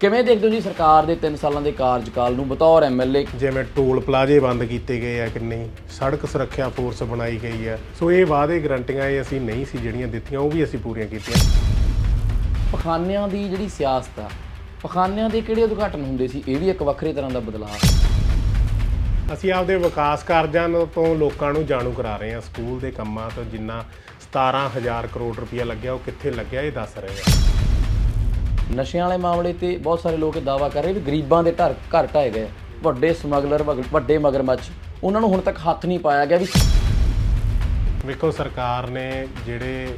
ਕਿਵੇਂ ਦੇਖਦੇ ਹੋ ਜੀ ਸਰਕਾਰ ਦੇ 3 ਸਾਲਾਂ ਦੇ ਕਾਰਜਕਾਲ ਨੂੰ? ਬਤੌਰ ਐਮਐਲਏ ਜਿਵੇਂ ਟੋਲ ਪਲਾਜ਼ੇ ਬੰਦ ਕੀਤੇ ਗਏ ਆ ਕਿ ਨਹੀਂ ਸੜਕ ਸੁਰੱਖਿਆ ਫੋਰਸ ਬਣਾਈ ਗਈ ਆ। ਸੋ ਇਹ ਵਾਅਦੇ ਗਰੰਟੀਆਂ ਇਹ ਅਸੀਂ ਨਹੀਂ ਸੀ ਜਿਹੜੀਆਂ ਦਿੱਤੀਆਂ ਉਹ ਵੀ ਅਸੀਂ ਪੂਰੀਆਂ ਕੀਤੀਆਂ। ਪਖਾਨਿਆਂ ਦੀ ਜਿਹੜੀ ਸਿਆਸਤ ਆ ਪਖਾਨਿਆਂ ਦੇ ਕਿਹੜੇ ਉਦਘਾਟਨ ਹੁੰਦੇ ਸੀ? ਇਹ ਵੀ ਇੱਕ ਵੱਖਰੇ ਤਰ੍ਹਾਂ ਦਾ ਬਦਲਾਅ ਅਸੀਂ ਆਪਦੇ ਵਿਕਾਸ ਕਾਰਜਾਂ ਨੂੰ ਤੋਂ ਲੋਕਾਂ ਨੂੰ ਜਾਣੂ ਕਰਾ ਰਹੇ ਹਾਂ। ਸਕੂਲ ਦੇ ਕੰਮਾਂ ਤੋਂ ਜਿੰਨਾ 17000 ਕਰੋੜ ਰੁਪਇਆ ਲੱਗਿਆ ਉਹ ਕਿੱਥੇ ਲੱਗਿਆ ਇਹ ਦੱਸ ਰਹੇ ਆ ਨਸ਼ਿਆਂ ਵਾਲੇ ਮਾਮਲੇ ਤੇ ਬਹੁਤ ਸਾਰੇ ਲੋਕ ਦਾਵਾ ਕਰ ਰਹੇ ਵੀ ਗਰੀਬਾਂ ਦੇ ਘਰ ਘਰ ਢਾਏ ਗਏ। ਵੱਡੇ ਸਮਗਲਰ ਵੱਡੇ ਮਗਰਮੱਛ ਉਹਨਾਂ ਨੂੰ ਹੁਣ ਤੱਕ ਹੱਥ ਨਹੀਂ ਪਾਇਆ ਗਿਆ ਵੀ ਵੇਖੋ ਸਰਕਾਰ ਨੇ ਜਿਹੜੇ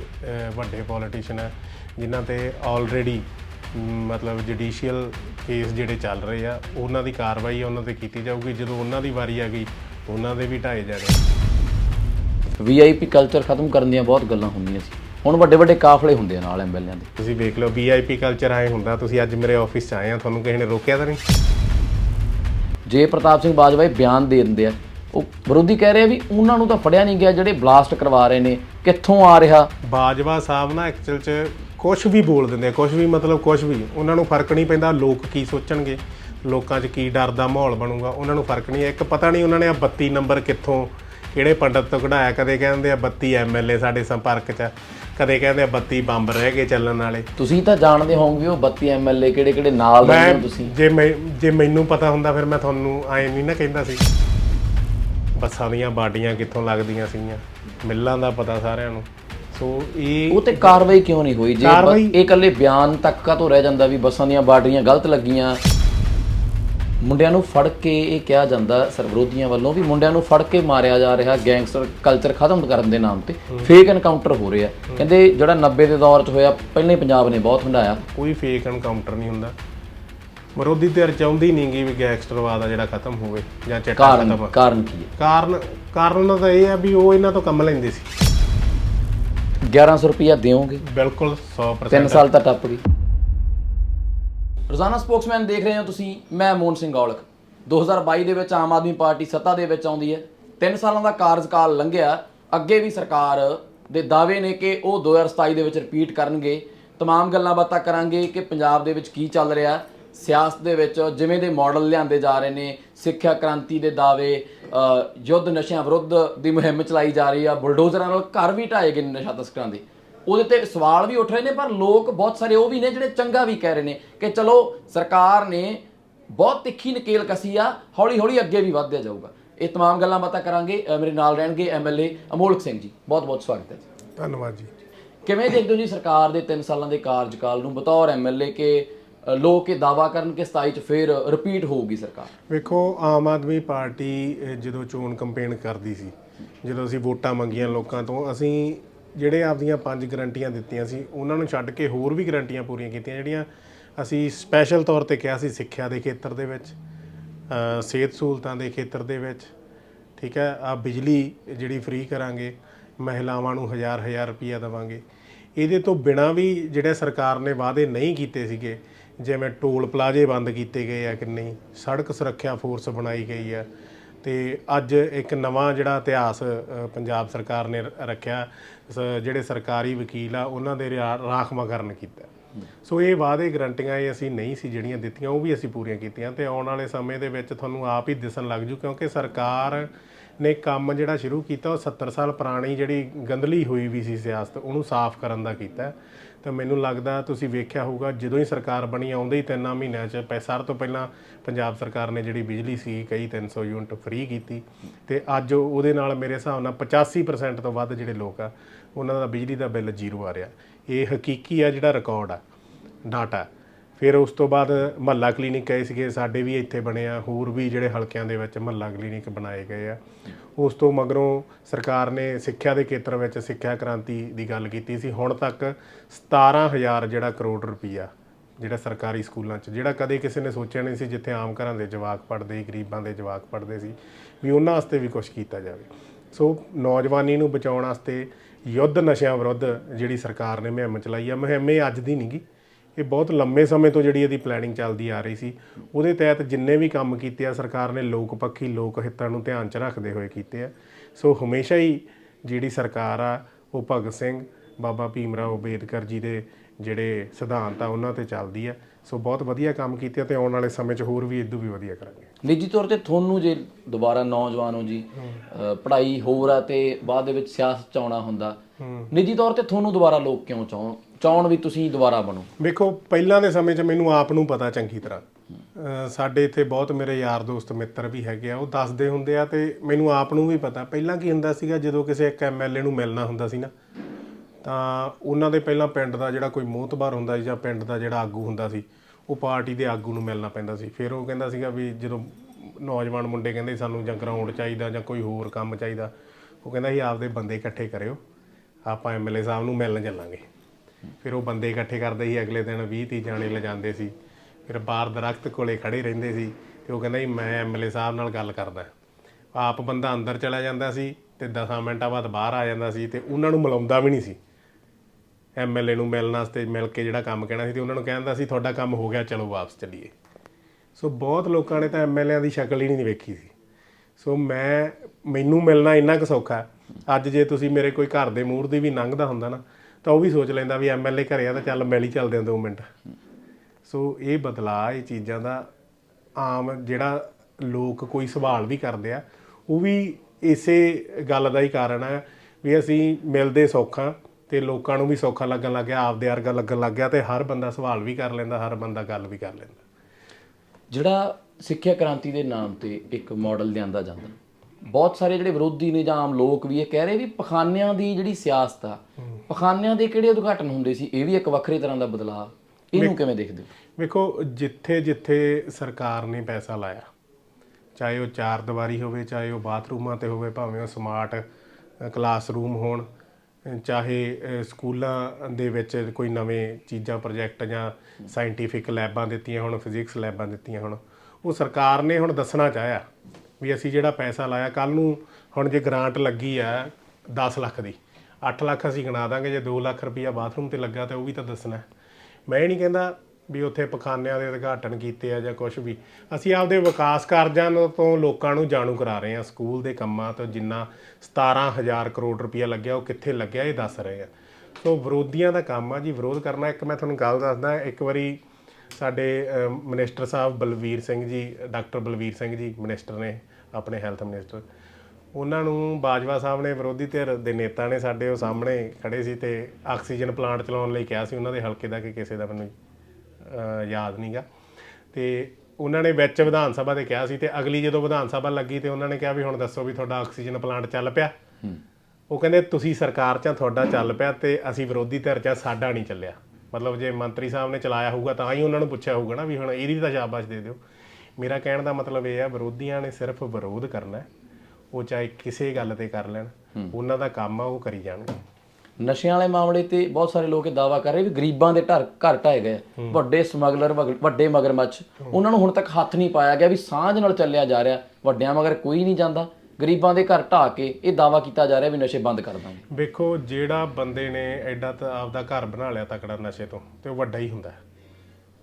ਵੱਡੇ ਪੋਲੀਟੀਸ਼ੀਅਨ ਆ ਜਿਨ੍ਹਾਂ ਤੇ ਆਲਰੇਡੀ ਮਤਲਬ ਜੁਡੀਸ਼ੀਅਲ ਕੇਸ ਜਿਹੜੇ ਚੱਲ ਰਹੇ ਆ ਉਹਨਾਂ ਦੀ ਕਾਰਵਾਈ ਉਹਨਾਂ ਤੇ ਕੀਤੀ ਜਾਊਗੀ। ਜਦੋਂ ਉਹਨਾਂ ਦੀ ਵਾਰੀ ਆ ਗਈ ਉਹਨਾਂ ਦੇ ਵੀ ਢਾਏ ਜਾਣੇ। ਵੀਆਈਪੀ ਕਲਚਰ ਖਤਮ ਕਰਨ ਦੀਆਂ ਬਹੁਤ ਗੱਲਾਂ ਹੁੰਦੀਆਂ ਸੀ। ਹੁਣ ਵੱਡੇ ਵੱਡੇ ਕਾਫਲੇ ਹੁੰਦੇ ਆ ਨਾਲ ਐਮਐਲਏਆਂ ਦੇ। ਤੁਸੀਂ ਵੇਖ ਲਓ ਵੀਆਈਪੀ ਕਲਚਰ ਆਏ ਹੁੰਦਾ ਤੁਸੀਂ ਅੱਜ ਮੇਰੇ ਆਫਿਸ 'ਚ ਆਏ ਆ ਤੁਹਾਨੂੰ ਕਿਸੇ ਨੇ ਰੋਕਿਆ ਤਾਂ ਨਹੀਂ? ਜੇ ਪ੍ਰਤਾਪ ਸਿੰਘ ਬਾਜਵਾ ਇਹ ਬਿਆਨ ਦੇ ਦਿੰਦੇ ਆ ਉਹ ਵਿਰੋਧੀ ਕਹਿ ਰਹੇ ਆ ਵੀ ਉਹਨਾਂ ਨੂੰ ਤਾਂ ਫੜਿਆ ਨਹੀਂ ਗਿਆ ਜਿਹੜੇ ਬਲਾਸਟ ਕਰਵਾ ਰਹੇ ਨੇ ਕਿੱਥੋਂ ਆ ਰਿਹਾ? ਬਾਜਵਾ ਸਾਹਿਬ ਨਾ ਐਕਚੁਅਲ 'ਚ ਕੁਝ ਵੀ ਬੋਲ ਦਿੰਦੇ ਆ ਕੁਝ ਵੀ ਮਤਲਬ ਕੁਝ ਵੀ ਉਹਨਾਂ ਨੂੰ ਫ਼ਰਕ ਨਹੀਂ ਪੈਂਦਾ ਲੋਕ ਕੀ ਸੋਚਣਗੇ? ਲੋਕਾਂ 'ਚ ਕੀ ਡਰ ਦਾ ਮਾਹੌਲ ਬਣੂਗਾ ਉਹਨਾਂ ਨੂੰ ਫ਼ਰਕ ਨਹੀਂ ਹੈ। ਇੱਕ ਪਤਾ ਨਹੀਂ ਉਹਨਾਂ ਨੇ ਆ 32 ਨੰਬਰ ਕਿੱਥੋਂ ਕਿਹੜੇ ਪੰਡਤ ਤੋਂ ਕਢਾਇਆ ਕਦੇ ਕਹਿੰਦੇ ਆ 32 ਐਮਐਲਏ ਸਾਡੇ ਸੰਪਰਕ 'ਚ ਆ, ਕਦੇ ਕਹਿੰਦੇ ਆ 32 ਬੰਬ ਰਹਿ ਗਏ ਚੱਲਣ ਵਾਲੇ। ਤੁਸੀਂ ਤਾਂ ਜਾਣਦੇ ਹੋਵੋਗੇ ਉਹ 32 ਐਮਐਲਏ ਕਿਹੜੇ ਕਿਹੜੇ ਨਾਲ ਰਹਿੰਦੇ ਹੋ ਤੁਸੀਂ। ਜੇ ਮੈਂ ਜੇ ਮੈਨੂੰ ਪਤਾ ਹੁੰਦਾ ਫਿਰ ਮੈਂ ਤੁਹਾਨੂੰ ਐ ਨਹੀਂ ਨਾ ਕਹਿੰਦਾ ਸੀ। ਬੱਸਾਂ ਦੀਆਂ ਬਾਡੀਆਂ ਕਿੱਥੋਂ ਲੱਗਦੀਆਂ ਸੀਗੀਆਂ? ਮਿੱਲਾਂ ਦਾ ਪਤਾ ਸਾਰਿਆਂ ਨੂੰ। ਸੋ ਇਹ ਉਹ ਤੇ ਕਾਰਵਾਈ ਕਿਉਂ ਨਹੀਂ ਹੋਈ? ਜੇ ਇਹ ਇਕੱਲੇ ਬਿਆਨ ਤੱਕ ਕਾ ਤੋਂ ਰਹਿ ਜਾਂਦਾ ਵੀ ਬੱਸਾਂ ਦੀਆਂ ਬਾਟਰੀਆਂ ਗਲਤ ਲੱਗੀਆਂ? ਮੁੰਡਿਆਂ ਨੂੰ ਫੜ ਕੇ ਇਹ ਕਿਹਾ ਜਾਂਦਾ ਸਰਵਿਰੋਧੀਆਂ ਵੱਲੋਂ ਵੀ ਮੁੰਡਿਆਂ ਨੂੰ ਫੜ ਕੇ ਮਾਰਿਆ ਜਾ ਰਿਹਾ ਗੈਂਗਸਟਰ ਕਲਚਰ ਖਤਮ ਕਰਨ ਦੇ ਨਾਮ ਤੇ। ਫੇਕ ਐਨਕਾਊਂਟਰ ਹੋ ਰਿਹਾ। ਕਹਿੰਦੇ ਜਿਹੜਾ 90 ਦੇ ਦੌਰ 'ਚ ਹੋਇਆ ਪਹਿਲਾਂ ਹੀ ਪੰਜਾਬ ਨੇ ਬਹੁਤ ਹੰਡਾਇਆ ਕੋਈ ਫੇਕ ਐਨਕਾਊਂਟਰ ਨਹੀਂ ਹੁੰਦਾ। ਵਿਰੋਧੀ ਧਿਰ ਚਾਹੁੰਦੀ ਨਹੀਂ ਗੀ ਵੀ ਗੈਂਗਸਟਰਵਾਦ ਆ ਜਿਹੜਾ ਖਤਮ ਹੋਵੇ ਜਾਂ ਚਿੱਟਾ ਕਾਰਨ ਖਤਮ ਕਾਰਨ ਕੀ ਹੈ? ਕਾਰਨ ਕਾਰਨ ਤਾਂ ਇਹ ਆ ਵੀ ਉਹ ਇਹਨਾਂ ਤੋਂ ਕੰਮ ਲੈਂਦੇ ਸੀ। 1100 ਰੁਪਇਆ ਦਿਓਗੇ? ਬਿਲਕੁਲ 100% 3 ਸਾਲ ਤਾਂ ਟੱਪ ਗਈ ਰੋਜ਼ਾਨਾ ਸਪੋਕਸਮੈਨ ਦੇਖ ਰਹੇ ਹੋ ਤੁਸੀਂ ਮੈਂ ਮੋਹਨ ਸਿੰਘ ਔਲਖ 2022 ਦੇ ਵਿੱਚ ਆਮ ਆਦਮੀ ਪਾਰਟੀ ਸੱਤਾ ਦੇ ਵਿੱਚ ਆਉਂਦੀ ਹੈ 3 ਸਾਲਾਂ ਦਾ ਕਾਰਜਕਾਲ ਲੰਘਿਆ ਅੱਗੇ ਵੀ ਸਰਕਾਰ ਦੇ ਦਾਅਵੇ ਨੇ ਕਿ ਉਹ 2027 ਦੇ ਵਿੱਚ ਰਿਪੀਟ ਕਰਨਗੇ तमाम ਗੱਲਾਂ ਬਾਤਾਂ ਕਰਾਂਗੇ ਕਿ ਪੰਜਾਬ ਦੇ ਵਿੱਚ ਕੀ ਚੱਲ ਰਿਹਾ ਸਿਆਸਤ ਦੇ ਵਿੱਚ ਜਿਵੇਂ ਦੇ ਮਾਡਲ ਲਿਆਂਦੇ ਜਾ ਰਹੇ ਨੇ ਸਿੱਖਿਆ ਕ੍ਰਾਂਤੀ ਦੇ ਦਾਅਵੇ ਅ, ਯੁੱਧ ਨਸ਼ਿਆਂ ਵਿਰੁੱਧ ਦੀ ਮੁਹਿੰਮ ਚਲਾਈ ਜਾ ਰਹੀ ਆ ਬੁਲਡੋਜ਼ਰਾਂ ਨਾਲ ਘਰ ਵੀ ਢਾਏ ਗਏ ਨੇ ਨਸ਼ਾ ਤਸਕਰਾਂ ਦੇ ਉਹਦੇ ਤੇ ਸਵਾਲ ਵੀ ਉੱਠ ਰਹੇ ਨੇ ਪਰ ਲੋਕ ਬਹੁਤ ਸਾਰੇ ਉਹ ਵੀ ਨੇ ਜਿਹੜੇ ਚੰਗਾ ਵੀ ਕਹਿ ਰਹੇ ਨੇ ਕਿ ਚਲੋ ਸਰਕਾਰ ਨੇ ਬਹੁਤ ਤਿੱਖੀ ਨਕੇਲ ਕਸੀ ਆ ਹੌਲੀ ਹੌਲੀ ਅੱਗੇ ਵੀ ਵਧਦਿਆ ਜਾਊਗਾ ਇਹ तमाम ਗੱਲਾਂ ਬਾਤਾਂ ਕਰਾਂਗੇ ਅ, ਮੇਰੇ ਨਾਲ ਰਹਿਣਗੇ ਐਮਐਲਏ ਅਮੋਲਕ ਸਿੰਘ ਜੀ ਬਹੁਤ ਬਹੁਤ ਸਵਾਗਤ ਹੈ ਜੀ ਧੰਨਵਾਦ ਜੀ ਕਿਵੇਂ ਦੇਖਦੇ ਹੋ ਜੀ ਸਰਕਾਰ ਦੇ 3 ਸਾਲਾਂ ਦੇ ਕਾਰਜਕਾਲ ਨੂੰ ਬਤੌਰ ਐਮਐਲਏ ਕਿ ਅ, ਲੋਕ ਇਹ ਦਾਵਾ ਕਰਨ ਕਿ 27 ਚ ਫੇਰ ਰਿਪੀਟ ਹੋਊਗੀ ਸਰਕਾਰ ਵੇਖੋ ਆਮ ਆਦਮੀ ਪਾਰਟੀ ਅਹ, ਜਦੋਂ ਚੋਣ ਕੰਪੇਨ ਕਰਦੀ ਸੀ ਜਦੋਂ ਅਸੀਂ ਵੋਟਾਂ ਮੰਗੀਆਂ ਲੋਕਾਂ ਤੋਂ ਅਸੀਂ ਜਿਹੜੇ ਆਪਦੀਆਂ ਪੰਜ ਗਰੰਟੀਆਂ ਦਿੱਤੀਆਂ ਸੀ, ਉਹਨਾਂ ਨੂੰ ਛੱਡ ਕੇ ਹੋਰ ਵੀ ਗਰੰਟੀਆਂ ਪੂਰੀਆਂ ਕੀਤੀਆਂ, ਜਿਹੜੀਆਂ ਅਸੀਂ ਸਪੈਸ਼ਲ ਤੌਰ ਤੇ ਕਿਹਾ ਸੀ ਸਿੱਖਿਆ ਦੇ ਖੇਤਰ ਦੇ ਵਿੱਚ ਸਿਹਤ ਸਹੂਲਤਾਂ ਦੇ ਖੇਤਰ ਦੇ ਵਿੱਚ, ਠੀਕ ਹੈ ਆ ਬਿਜਲੀ ਜਿਹੜੀ ਫ੍ਰੀ ਕਰਾਂਗੇ, ਮਹਿਲਾਵਾਂ ਨੂੰ ਹਜ਼ਾਰ ਹਜ਼ਾਰ ਰੁਪਈਆ ਦੇਵਾਂਗੇ। ਇਹਦੇ ਤੋਂ ਬਿਨਾ ਵੀ ਜਿਹੜੇ ਸਰਕਾਰ ਨੇ ਵਾਅਦੇ ਨਹੀਂ ਕੀਤੇ ਸੀਗੇ, ਜਿਵੇਂ ਟੋਲ ਪਲਾਜ਼ੇ ਬੰਦ ਕੀਤੇ ਗਏ ਆ ਕਿ ਨਹੀਂ ਸੜਕ ਸੁਰੱਖਿਆ ਫੋਰਸ ਬਣਾਈ ਗਈ ਆ ਤੇ ਅੱਜ ਇੱਕ ਨਵਾਂ ਜਿਹੜਾ ਇਤਿਹਾਸ ਪੰਜਾਬ ਸਰਕਾਰ ਨੇ ਰੱਖਿਆ। ਸ- ਜਿਹੜੇ ਸਰਕਾਰੀ ਵਕੀਲ ਆ, ਉਹਨਾਂ ਦੇ ਰਾ- ਰਾਖਵਾਂਕਰਨ ਕੀਤਾ। ਸੋ ਇਹ ਵਾਅਦੇ, ਗਰੰਟੀਆਂ ਇਹ ਅਸੀਂ ਨਹੀਂ ਸੀ ਜਿਹੜੀਆਂ ਦਿੱਤੀਆਂ, ਉਹ ਵੀ ਅਸੀਂ ਪੂਰੀਆਂ ਕੀਤੀਆਂ ਤੇ ਆਉਣ ਵਾਲੇ ਸਮੇਂ ਦੇ ਵਿੱਚ ਤੁਹਾਨੂੰ ਆਪ ਹੀ ਦਿਸਣ ਲੱਗ ਜੂ ਕਿਉਂਕਿ ਸਰਕਾਰ ਨੇ ਕੰਮ ਜਿਹੜਾ ਸ਼ੁਰੂ ਕੀਤਾ, ਉਹ 70 ਸਾਲ ਪੁਰਾਣੀ ਜਿਹੜੀ ਗੰਦਲੀ ਹੋਈ ਵੀ ਸੀ ਸਿਆਸਤ, ਉਹਨੂੰ ਸਾਫ਼ ਕਰਨ ਦਾ ਕੀਤਾ। ਤਾਂ ਮੈਨੂੰ ਲੱਗਦਾ ਤੁਸੀਂ ਵੇਖਿਆ ਹੋਊਗਾ, ਜਦੋਂ ਹੀ ਸਰਕਾਰ ਬਣੀ, ਆਉਂਦੇ ਹੀ ਤਿੰਨਾਂ ਮਹੀਨਿਆਂ 'ਚ ਪੈ ਸਾਰ ਤੋਂ ਪਹਿਲਾਂ ਪੰਜਾਬ ਸਰਕਾਰ ਨੇ ਜਿਹੜੀ ਬਿਜਲੀ ਸੀ, ਕਈ 300 ਯੂਨਿਟ ਫ੍ਰੀ ਕੀਤੀ। ਤੇ ਅੱਜ ਉਹਦੇ ਨਾਲ ਮੇਰੇ ਹਿਸਾਬ ਨਾਲ 85% ਤੋਂ ਵੱਧ ਜਿਹੜੇ ਲੋਕ ਆ, ਉਹਨਾਂ ਦਾ ਬਿਜਲੀ ਦਾ ਬਿੱਲ ਜ਼ੀਰੋ ਆ ਰਿਹਾ। ਇਹ ਹਕੀਕੀ ਆ ਜਿਹੜਾ ਰਿਕਾਰਡ ਆ, ਡਾਟਾ। ਫਿਰ ਉਸ ਤੋਂ ਬਾਅਦ ਮਹੱਲਾ ਕਲੀਨਿਕ ਗਏ ਸੀਗੇ, ਸਾਡੇ ਵੀ ਇੱਥੇ ਬਣੇ ਆ, ਹੋਰ ਵੀ ਜਿਹੜੇ ਹਲਕਿਆਂ ਦੇ ਵਿੱਚ ਮਹੱਲਾ ਕਲੀਨਿਕ ਬਣਾਏ ਗਏ ਆ। ਉਸ ਤੋਂ ਮਗਰੋਂ ਸਰਕਾਰ ਨੇ ਸਿੱਖਿਆ ਦੇ ਖੇਤਰ ਵਿੱਚ ਸਿੱਖਿਆ ਕ੍ਰਾਂਤੀ ਦੀ ਗੱਲ ਕੀਤੀ ਸੀ। ਹੁਣ ਤੱਕ 17000 ਜਿਹੜਾ ਕਰੋੜ ਰੁਪਈਆ ਜਿਹੜਾ ਸਰਕਾਰੀ ਸਕੂਲਾਂ 'ਚ, ਜਿਹੜਾ ਕਦੇ ਕਿਸੇ ਨੇ ਸੋਚਿਆ ਨਹੀਂ ਸੀ ਜਿੱਥੇ ਆਮ ਘਰਾਂ ਦੇ ਜਵਾਕ ਪੜ੍ਹਦੇ ਸੀ ਗਰੀਬਾਂ ਦੇ ਜਵਾਕ ਪੜ੍ਹਦੇ ਸੀ, ਵੀ ਉਹਨਾਂ ਵਾਸਤੇ ਵੀ ਕੁਝ ਕੀਤਾ ਜਾਵੇ। ਸੋ ਨੌਜਵਾਨੀ ਨੂੰ ਬਚਾਉਣ ਵਾਸਤੇ ਯੁੱਧ ਨਸ਼ਿਆਂ ਵਿਰੁੱਧ ਜਿਹੜੀ ਸਰਕਾਰ ਨੇ ਮੁਹਿੰਮ ਚਲਾਈ ਆ, ਮੁਹਿੰਮ ਅੱਜ ਦੀ ਨਹੀਂਗੀ ਇਹ ਬਹੁਤ ਲੰਮੇ ਸਮੇਂ ਤੋਂ ਜਿਹੜੀ ਇਹਦੀ ਪਲੈਨਿੰਗ ਚੱਲਦੀ ਆ ਰਹੀ ਸੀ। ਉਹਦੇ ਤਹਿਤ ਜਿੰਨੇ ਵੀ ਕੰਮ ਕੀਤੇ ਆ ਸਰਕਾਰ ਨੇ ਲੋਕ ਪੱਖੀ ਲੋਕ ਹਿੱਤਾਂ ਨੂੰ ਧਿਆਨ 'ਚ ਰੱਖਦੇ ਹੋਏ ਕੀਤੇ ਆ। ਸੋ ਹਮੇਸ਼ਾ ਹੀ ਜਿਹੜੀ ਸਰਕਾਰ ਆ ਉਹ ਭਗਤ ਸਿੰਘ ਬਾਬਾ ਭੀਮ ਰਾਓ ਅੰਬੇਦਕਰ ਜੀ ਦੇ ਜਿਹੜੇ ਸਿਧਾਂਤ ਆ ਉਹਨਾਂ ਤੇ ਚੱਲਦੀ ਆ। ਸੋ ਬਹੁਤ ਵਧੀਆ ਕੰਮ ਕੀਤੇ ਤੇ ਆਉਣ ਵਾਲੇ ਸਮੇਂ 'ਚ ਹੋਰ ਵੀ ਇਦੋਂ ਵੀ ਵਧੀਆ ਕਰਾਂਗੇ। ਨਿੱਜੀ ਤੌਰ ਤੇ ਤੁਹਾਨੂੰ ਜੇ ਦੁਬਾਰਾ ਨੌਜਵਾਨ ਹੋ ਜੀ ਪੜ੍ਹਾਈ ਹੋਰ ਆ ਤੇ ਬਾਅਦ ਦੇ ਵਿੱਚ ਸਿਆਸਤ ਚ ਆਉਣਾ ਹੁੰਦਾ ਨਿੱਜੀ ਤੌਰ ਤੇ ਤੁਹਾਨੂੰ ਦੁਬਾਰਾ ਲੋਕ ਕਿਉਂ ਚਾਹਣ ਚਾਹਣ ਵੀ ਤੁਸੀਂ ਦੁਬਾਰਾ ਬਣੋ। ਵੇਖੋ, ਪਹਿਲਾਂ ਦੇ ਸਮੇਂ 'ਚ ਮੈਨੂੰ ਆਪ ਨੂੰ ਪਤਾ ਚੰਗੀ ਤਰ੍ਹਾਂ। ਅਹ ਸਾਡੇ ਇੱਥੇ ਬਹੁਤ ਮੇਰੇ ਯਾਰ ਦੋਸਤ ਮਿੱਤਰ ਵੀ ਹੈਗੇ ਆ, ਉਹ ਦੱਸਦੇ ਹੁੰਦੇ ਆ ਤੇ ਮੈਨੂੰ ਆਪ ਨੂੰ ਵੀ ਪਤਾ। ਪਹਿਲਾਂ ਕੀ ਹੁੰਦਾ ਸੀਗਾ, ਜਦੋਂ ਕਿਸੇ ਇੱਕ ਐਮਐਲਏ ਨੂੰ ਮਿਲਣਾ ਹੁੰਦਾ ਸੀ ਨਾ, ਤਾਂ ਉਹਨਾਂ ਦੇ ਪਹਿਲਾਂ ਪਿੰਡ ਦਾ ਜਿਹੜਾ ਕੋਈ ਮੋਹਤਬਾਰ ਹੁੰਦਾ ਸੀ ਜਾਂ ਪਿੰਡ ਦਾ ਜਿਹੜਾ ਆਗੂ ਹੁੰਦਾ ਸੀ, ਉਹ ਪਾਰਟੀ ਦੇ ਆਗੂ ਨੂੰ ਮਿਲਣਾ ਪੈਂਦਾ ਸੀ। ਫਿਰ ਉਹ ਕਹਿੰਦਾ ਸੀਗਾ ਵੀ ਜਦੋਂ ਨੌਜਵਾਨ ਮੁੰਡੇ ਕਹਿੰਦੇ ਸਾਨੂੰ ਜਾਂ ਗਰਾਊਂਡ ਚਾਹੀਦਾ ਜਾਂ ਕੋਈ ਹੋਰ ਕੰਮ ਚਾਹੀਦਾ, ਉਹ ਕਹਿੰਦਾ ਸੀ, ਆਪਦੇ ਬੰਦੇ ਇਕੱਠੇ ਕਰਿਓ, ਆਪਾਂ ਐਮਐਲਏ ਸਾਹਿਬ ਨੂੰ ਮਿਲਣ ਚੱਲਾਂਗੇ। ਫਿਰ ਉਹ ਬੰਦੇ ਇਕੱਠੇ ਕਰਦੇ ਸੀ, ਅਗਲੇ ਦਿਨ 20 30 ਜਾਣੇ ਲਿਜਾਂਦੇ ਸੀ। ਫਿਰ ਬਾਹਰ ਦਰਖਤ ਕੋਲੇ ਖੜੇ ਰਹਿੰਦੇ ਸੀ ਤੇ ਉਹ ਕਹਿੰਦਾ ਜੀ, ਮੈਂ ਐਮਐਲਏ ਸਾਹਿਬ ਨਾਲ ਗੱਲ ਕਰਦਾ। ਆਪ ਬੰਦਾ ਅੰਦਰ ਚਲਾ ਜਾਂਦਾ ਸੀ ਤੇ 10 ਮਿੰਟਾਂ ਬਾਅਦ ਬਾਹਰ ਆ ਜਾਂਦਾ ਸੀ ਤੇ ਉਹਨਾਂ ਨੂੰ ਮਿਲਾਉਂਦਾ ਵੀ ਨਹੀਂ ਸੀ। ਐਮਐਲਏ ਨੂੰ ਮਿਲਣ ਵਾਸਤੇ ਮਿਲ ਕੇ ਜਿਹੜਾ ਕੰਮ ਕਹਿਣਾ ਸੀ ਤੇ ਉਹਨਾਂ ਨੂੰ ਕਹਿੰਦਾ ਸੀ, ਤੁਹਾਡਾ ਕੰਮ ਹੋ ਗਿਆ, ਚਲੋ ਵਾਪਸ ਚੱਲੀਏ। ਸੋ ਬਹੁਤ ਲੋਕਾਂ ਨੇ ਤਾਂ ਐਮਐਲਏਆਂ ਦੀ ਸ਼ਕਲ ਹੀ ਨਹੀਂ ਵੇਖੀ ਸੀ। ਸੋ ਮੈਂ, ਮੈਨੂੰ ਮਿਲਣਾ ਇੰਨਾ ਕੁ ਸੌਖਾ। ਅੱਜ ਜੇ ਤੁਸੀਂ ਮੇਰੇ ਕੋਈ ਘਰ ਦੇ ਮੂਹਰ ਦੀ ਵੀ ਲੰਘਦਾ ਹੁੰਦਾ ਨਾ ਤਾਂ ਉਹ ਵੀ ਸੋਚ ਲੈਂਦਾ ਵੀ ਐਮਐਲਏ ਘਰੇ ਆ ਤਾਂ ਚੱਲ ਮਿਲ ਹੀ ਚੱਲਦੇ ਆ 2 ਮਿੰਟ। ਸੋ ਇਹ ਬਦਲਾਅ ਇਹ ਚੀਜ਼ਾਂ ਦਾ ਆਮ ਜਿਹੜਾ ਲੋਕ ਕੋਈ ਸਵਾਲ ਵੀ ਕਰਦੇ ਆ, ਉਹ ਵੀ ਇਸੇ ਗੱਲ ਦਾ ਹੀ ਕਾਰਨ ਹੈ ਵੀ ਅਸੀਂ ਮਿਲਦੇ ਸੌਖਾ ਤੇ ਲੋਕਾਂ ਨੂੰ ਵੀ ਸੌਖਾ ਲੱਗਣ ਲੱਗ ਗਿਆ, ਆਪਦੇ ਵਰਗਾ ਲੱਗਣ ਲੱਗ ਗਿਆ ਤੇ ਹਰ ਬੰਦਾ ਸਵਾਲ ਵੀ ਕਰ ਲੈਂਦਾ, ਹਰ ਬੰਦਾ ਗੱਲ ਵੀ ਕਰ ਲੈਂਦਾ। ਜਿਹੜਾ ਸਿੱਖਿਆ ਕ੍ਰਾਂਤੀ ਦੇ ਨਾਮ ਤੇ ਇੱਕ ਮਾਡਲ ਲਿਆਂਦਾ ਜਾਂਦਾ ਬਹੁਤ ਸਾਰੇ ਜਿਹੜੇ ਵਿਰੋਧੀ ਨੇ ਜਾਂ ਆਮ ਲੋਕ ਵੀ ਇਹ ਕਹਿ ਰਹੇ ਵੀ ਪਖਾਨਿਆਂ ਦੀ ਜਿਹੜੀ ਸਿਆਸਤ ਆ ਪਖਾਨਿਆਂ ਦੇ ਕਿਹੜੇ ਉਦਘਾਟਨ ਹੁੰਦੇ ਸੀ? ਇਹ ਵੀ ਇੱਕ ਵੱਖਰੇ ਤਰ੍ਹਾਂ ਦਾ ਬਦਲਾਅ। ਇਹਨੂੰ ਕਿਵੇਂ ਦੇਖਦੇ ਹੋ? ਵੇਖੋ ਜਿੱਥੇ ਜਿੱਥੇ ਸਰਕਾਰ ਨੇ ਪੈਸਾ ਲਾਇਆ ਚਾਹੇ ਉਹ ਚਾਰ ਦੀਵਾਰੀ ਹੋਵੇ ਚਾਹੇ ਉਹ ਬਾਥਰੂਮਾਂ ਤੇ ਹੋਵੇ ਭਾਵੇਂ ਉਹ ਸਮਾਰਟ ਕਲਾਸਰੂਮ ਹੋਣ ਚਾਹੇ ਸਕੂਲਾਂ ਦੇ ਵਿੱਚ ਕੋਈ ਨਵੇਂ ਚੀਜ਼ਾਂ ਪ੍ਰੋਜੈਕਟ ਜਾਂ ਸਾਇੰਟੀਫਿਕ ਲੈਬਾਂ ਦਿੱਤੀਆਂ ਹੁਣ ਫਿਜ਼ਿਕਸ ਲੈਬਾਂ ਦਿੱਤੀਆਂ ਹੁਣ ਉਹ ਸਰਕਾਰ ਨੇ ਹੁਣ ਦੱਸਣਾ ਚਾਹਿਆ। ਵੀ ਅਸੀਂ ਜਿਹੜਾ ਪੈਸਾ ਲਾਇਆ ਕੱਲ ਨੂੰ ਹੁਣ ਜੇ ਗ੍ਰਾਂਟ ਲੱਗੀ ਆ 10 ਲੱਖ ਦੀ 8 ਲੱਖ ਅਸੀਂ ਗਣਾ ਦਾਂਗੇ ਜੇ 2 ਲੱਖ ਰੁਪਈਆ ਬਾਥਰੂਮ ਤੇ ਲੱਗਾ ਤਾਂ ਉਹ ਵੀ ਤਾਂ ਦੱਸਣਾ ਮੈਂ ਇਹ ਨਹੀਂ ਕਹਿੰਦਾ ਵੀ ਉੱਥੇ ਪਖਾਨਿਆਂ ਦੇ ਉਦਘਾਟਨ ਕੀਤੇ ਆ ਜਾਂ ਕੁਝ ਵੀ। ਅਸੀਂ ਆਪਦੇ ਵਿਕਾਸ ਕਾਰਜਾਂ ਤੋਂ ਲੋਕਾਂ ਨੂੰ ਜਾਣੂ ਕਰਾ ਰਹੇ ਹਾਂ ਸਕੂਲ ਦੇ ਕੰਮਾਂ ਤੋਂ ਜਿੰਨਾ 17000 ਕਰੋੜ ਰੁਪਈਆ ਲੱਗਿਆ ਉਹ ਕਿੱਥੇ ਲੱਗਿਆ ਇਹ ਦੱਸ ਰਹੇ ਆ। ਸੋ ਵਿਰੋਧੀਆਂ ਦਾ ਕੰਮ ਆ ਜੀ ਵਿਰੋਧ ਕਰਨਾ ਇੱਕ ਮੈਂ ਤੁਹਾਨੂੰ ਗੱਲ ਦੱਸਦਾ ਇੱਕ ਵਾਰੀ ਸਾਡੇ ਅਹ, ਮਿਨਿਸਟਰ ਸਾਹਿਬ ਬਲਵੀਰ ਸਿੰਘ ਜੀ ਡਾਕਟਰ ਬਲਵੀਰ ਸਿੰਘ ਜੀ ਮਿਨਿਸਟਰ ਨੇ ਆਪਣੇ ਹੈਲਥ ਮਿਨਿਸਟਰ ਉਹਨਾਂ ਨੂੰ ਬਾਜਵਾ ਸਾਹਿਬ ਨੇ ਵਿਰੋਧੀ ਧਿਰ ਦੇ ਨੇਤਾ ਨੇ ਸਾਡੇ ਉਹ ਸਾਹਮਣੇ ਖੜੇ ਸੀ ਤੇ ਆਕਸੀਜਨ ਪਲਾਂਟ ਚਲਾਉਣ ਲਈ ਕਿਹਾ ਸੀ। ਉਹਨਾਂ ਦੇ ਹਲਕੇ ਦਾ ਕਿ ਕਿਸੇ ਦਾ ਮੈਨੂੰ ਯਾਦ ਨਹੀਂਗਾ ਤੇ ਉਹਨਾਂ ਨੇ ਵਿੱਚ ਵਿਧਾਨ ਸਭਾ ਦੇ ਕਿਹਾ ਸੀ ਤੇ ਅਗਲੀ ਜਦੋਂ ਵਿਧਾਨ ਸਭਾ ਲੱਗੀ ਤੇ ਉਹਨਾਂ ਨੇ ਕਿਹਾ ਵੀ ਹੁਣ ਦੱਸੋ ਵੀ ਤੁਹਾਡਾ ਆਕਸੀਜਨ ਪਲਾਂਟ ਚੱਲ ਪਿਆ। ਉਹ ਕਹਿੰਦੇ ਤੁਸੀਂ ਸਰਕਾਰ 'ਚ ਤੁਹਾਡਾ ਚੱਲ ਪਿਆ ਤੇ ਅਸੀਂ ਵਿਰੋਧੀ ਧਿਰ 'ਚ ਸਾਡਾ ਨਹੀਂ ਚੱਲਿਆ। ਮਤਲਬ ਜੇ ਮੰਤਰੀ ਸਾਹਿਬ ਨੇ ਚਲਾਇਆ ਹੋਊਗਾ ਤਾਂ ਹੀ ਉਹਨਾਂ ਨੂੰ ਪੁੱਛਿਆ ਹੋਊਗਾ ਨਾ ਵੀ ਹੁਣ ਇਹਦੀ ਤਾਂ ਸ਼ਾਬਾਸ਼ ਦੇ ਦਿਓ। ਮੇਰਾ ਕਹਿਣ ਦਾ ਮਤਲਬ ਇਹ ਆ ਵਿਰੋਧੀਆਂ ਨੇ ਸਿਰਫ ਵਿਰੋਧ ਕਰਨਾ ਹੈ। ਉਹ ਚਾਹੇ ਕਿਸੇ ਗੱਲ ਤੇ ਕਰ ਲੈਣ ਉਹਨਾਂ ਦਾ ਕੰਮ ਆ ਉਹ ਕਰੀ ਜਾਣਗੇ ਨਸ਼ਿਆਂ ਵਾਲੇ ਮਾਮਲੇ ਤੇ ਬਹੁਤ ਸਾਰੇ ਲੋਕ ਇਹ ਦਾਵਾ ਕਰ ਰਹੇ ਵੀ ਗਰੀਬਾਂ ਦੇ ਘਰ ਘਰ ਢਾਏ ਗਏ। ਵੱਡੇ ਸਮਗਲਰ ਵੱਡੇ ਮਗਰਮੱਛ। ਉਹਨਾਂ ਨੂੰ ਹੁਣ ਤੱਕ ਹੱਥ ਨਹੀਂ ਪਾਇਆ ਗਿਆ ਵੀ ਸਾਂਝ ਨਾਲ ਚੱਲਿਆ ਜਾ ਰਿਹਾ। ਵੱਡਿਆਂ ਮਗਰ ਕੋਈ ਨਹੀਂ ਜਾਂਦਾ। ਗਰੀਬਾਂ ਦੇ ਘਰ ਢਾ ਕੇ ਇਹ ਦਾਵਾ ਕੀਤਾ ਜਾ ਰਿਹਾ ਵੀ ਨਸ਼ੇ ਬੰਦ ਕਰ ਦਾਂਗੇ। ਵੇਖੋ ਜਿਹੜਾ ਬੰਦੇ ਨੇ ਐਡਾ ਤਾਂ ਆਪਦਾ ਘਰ ਬਣਾ ਲਿਆ ਤਕੜਾ ਨਸ਼ੇ ਤੋਂ ਤੇ ਉਹ ਵੱਡਾ ਹੀ ਹੁੰਦਾ।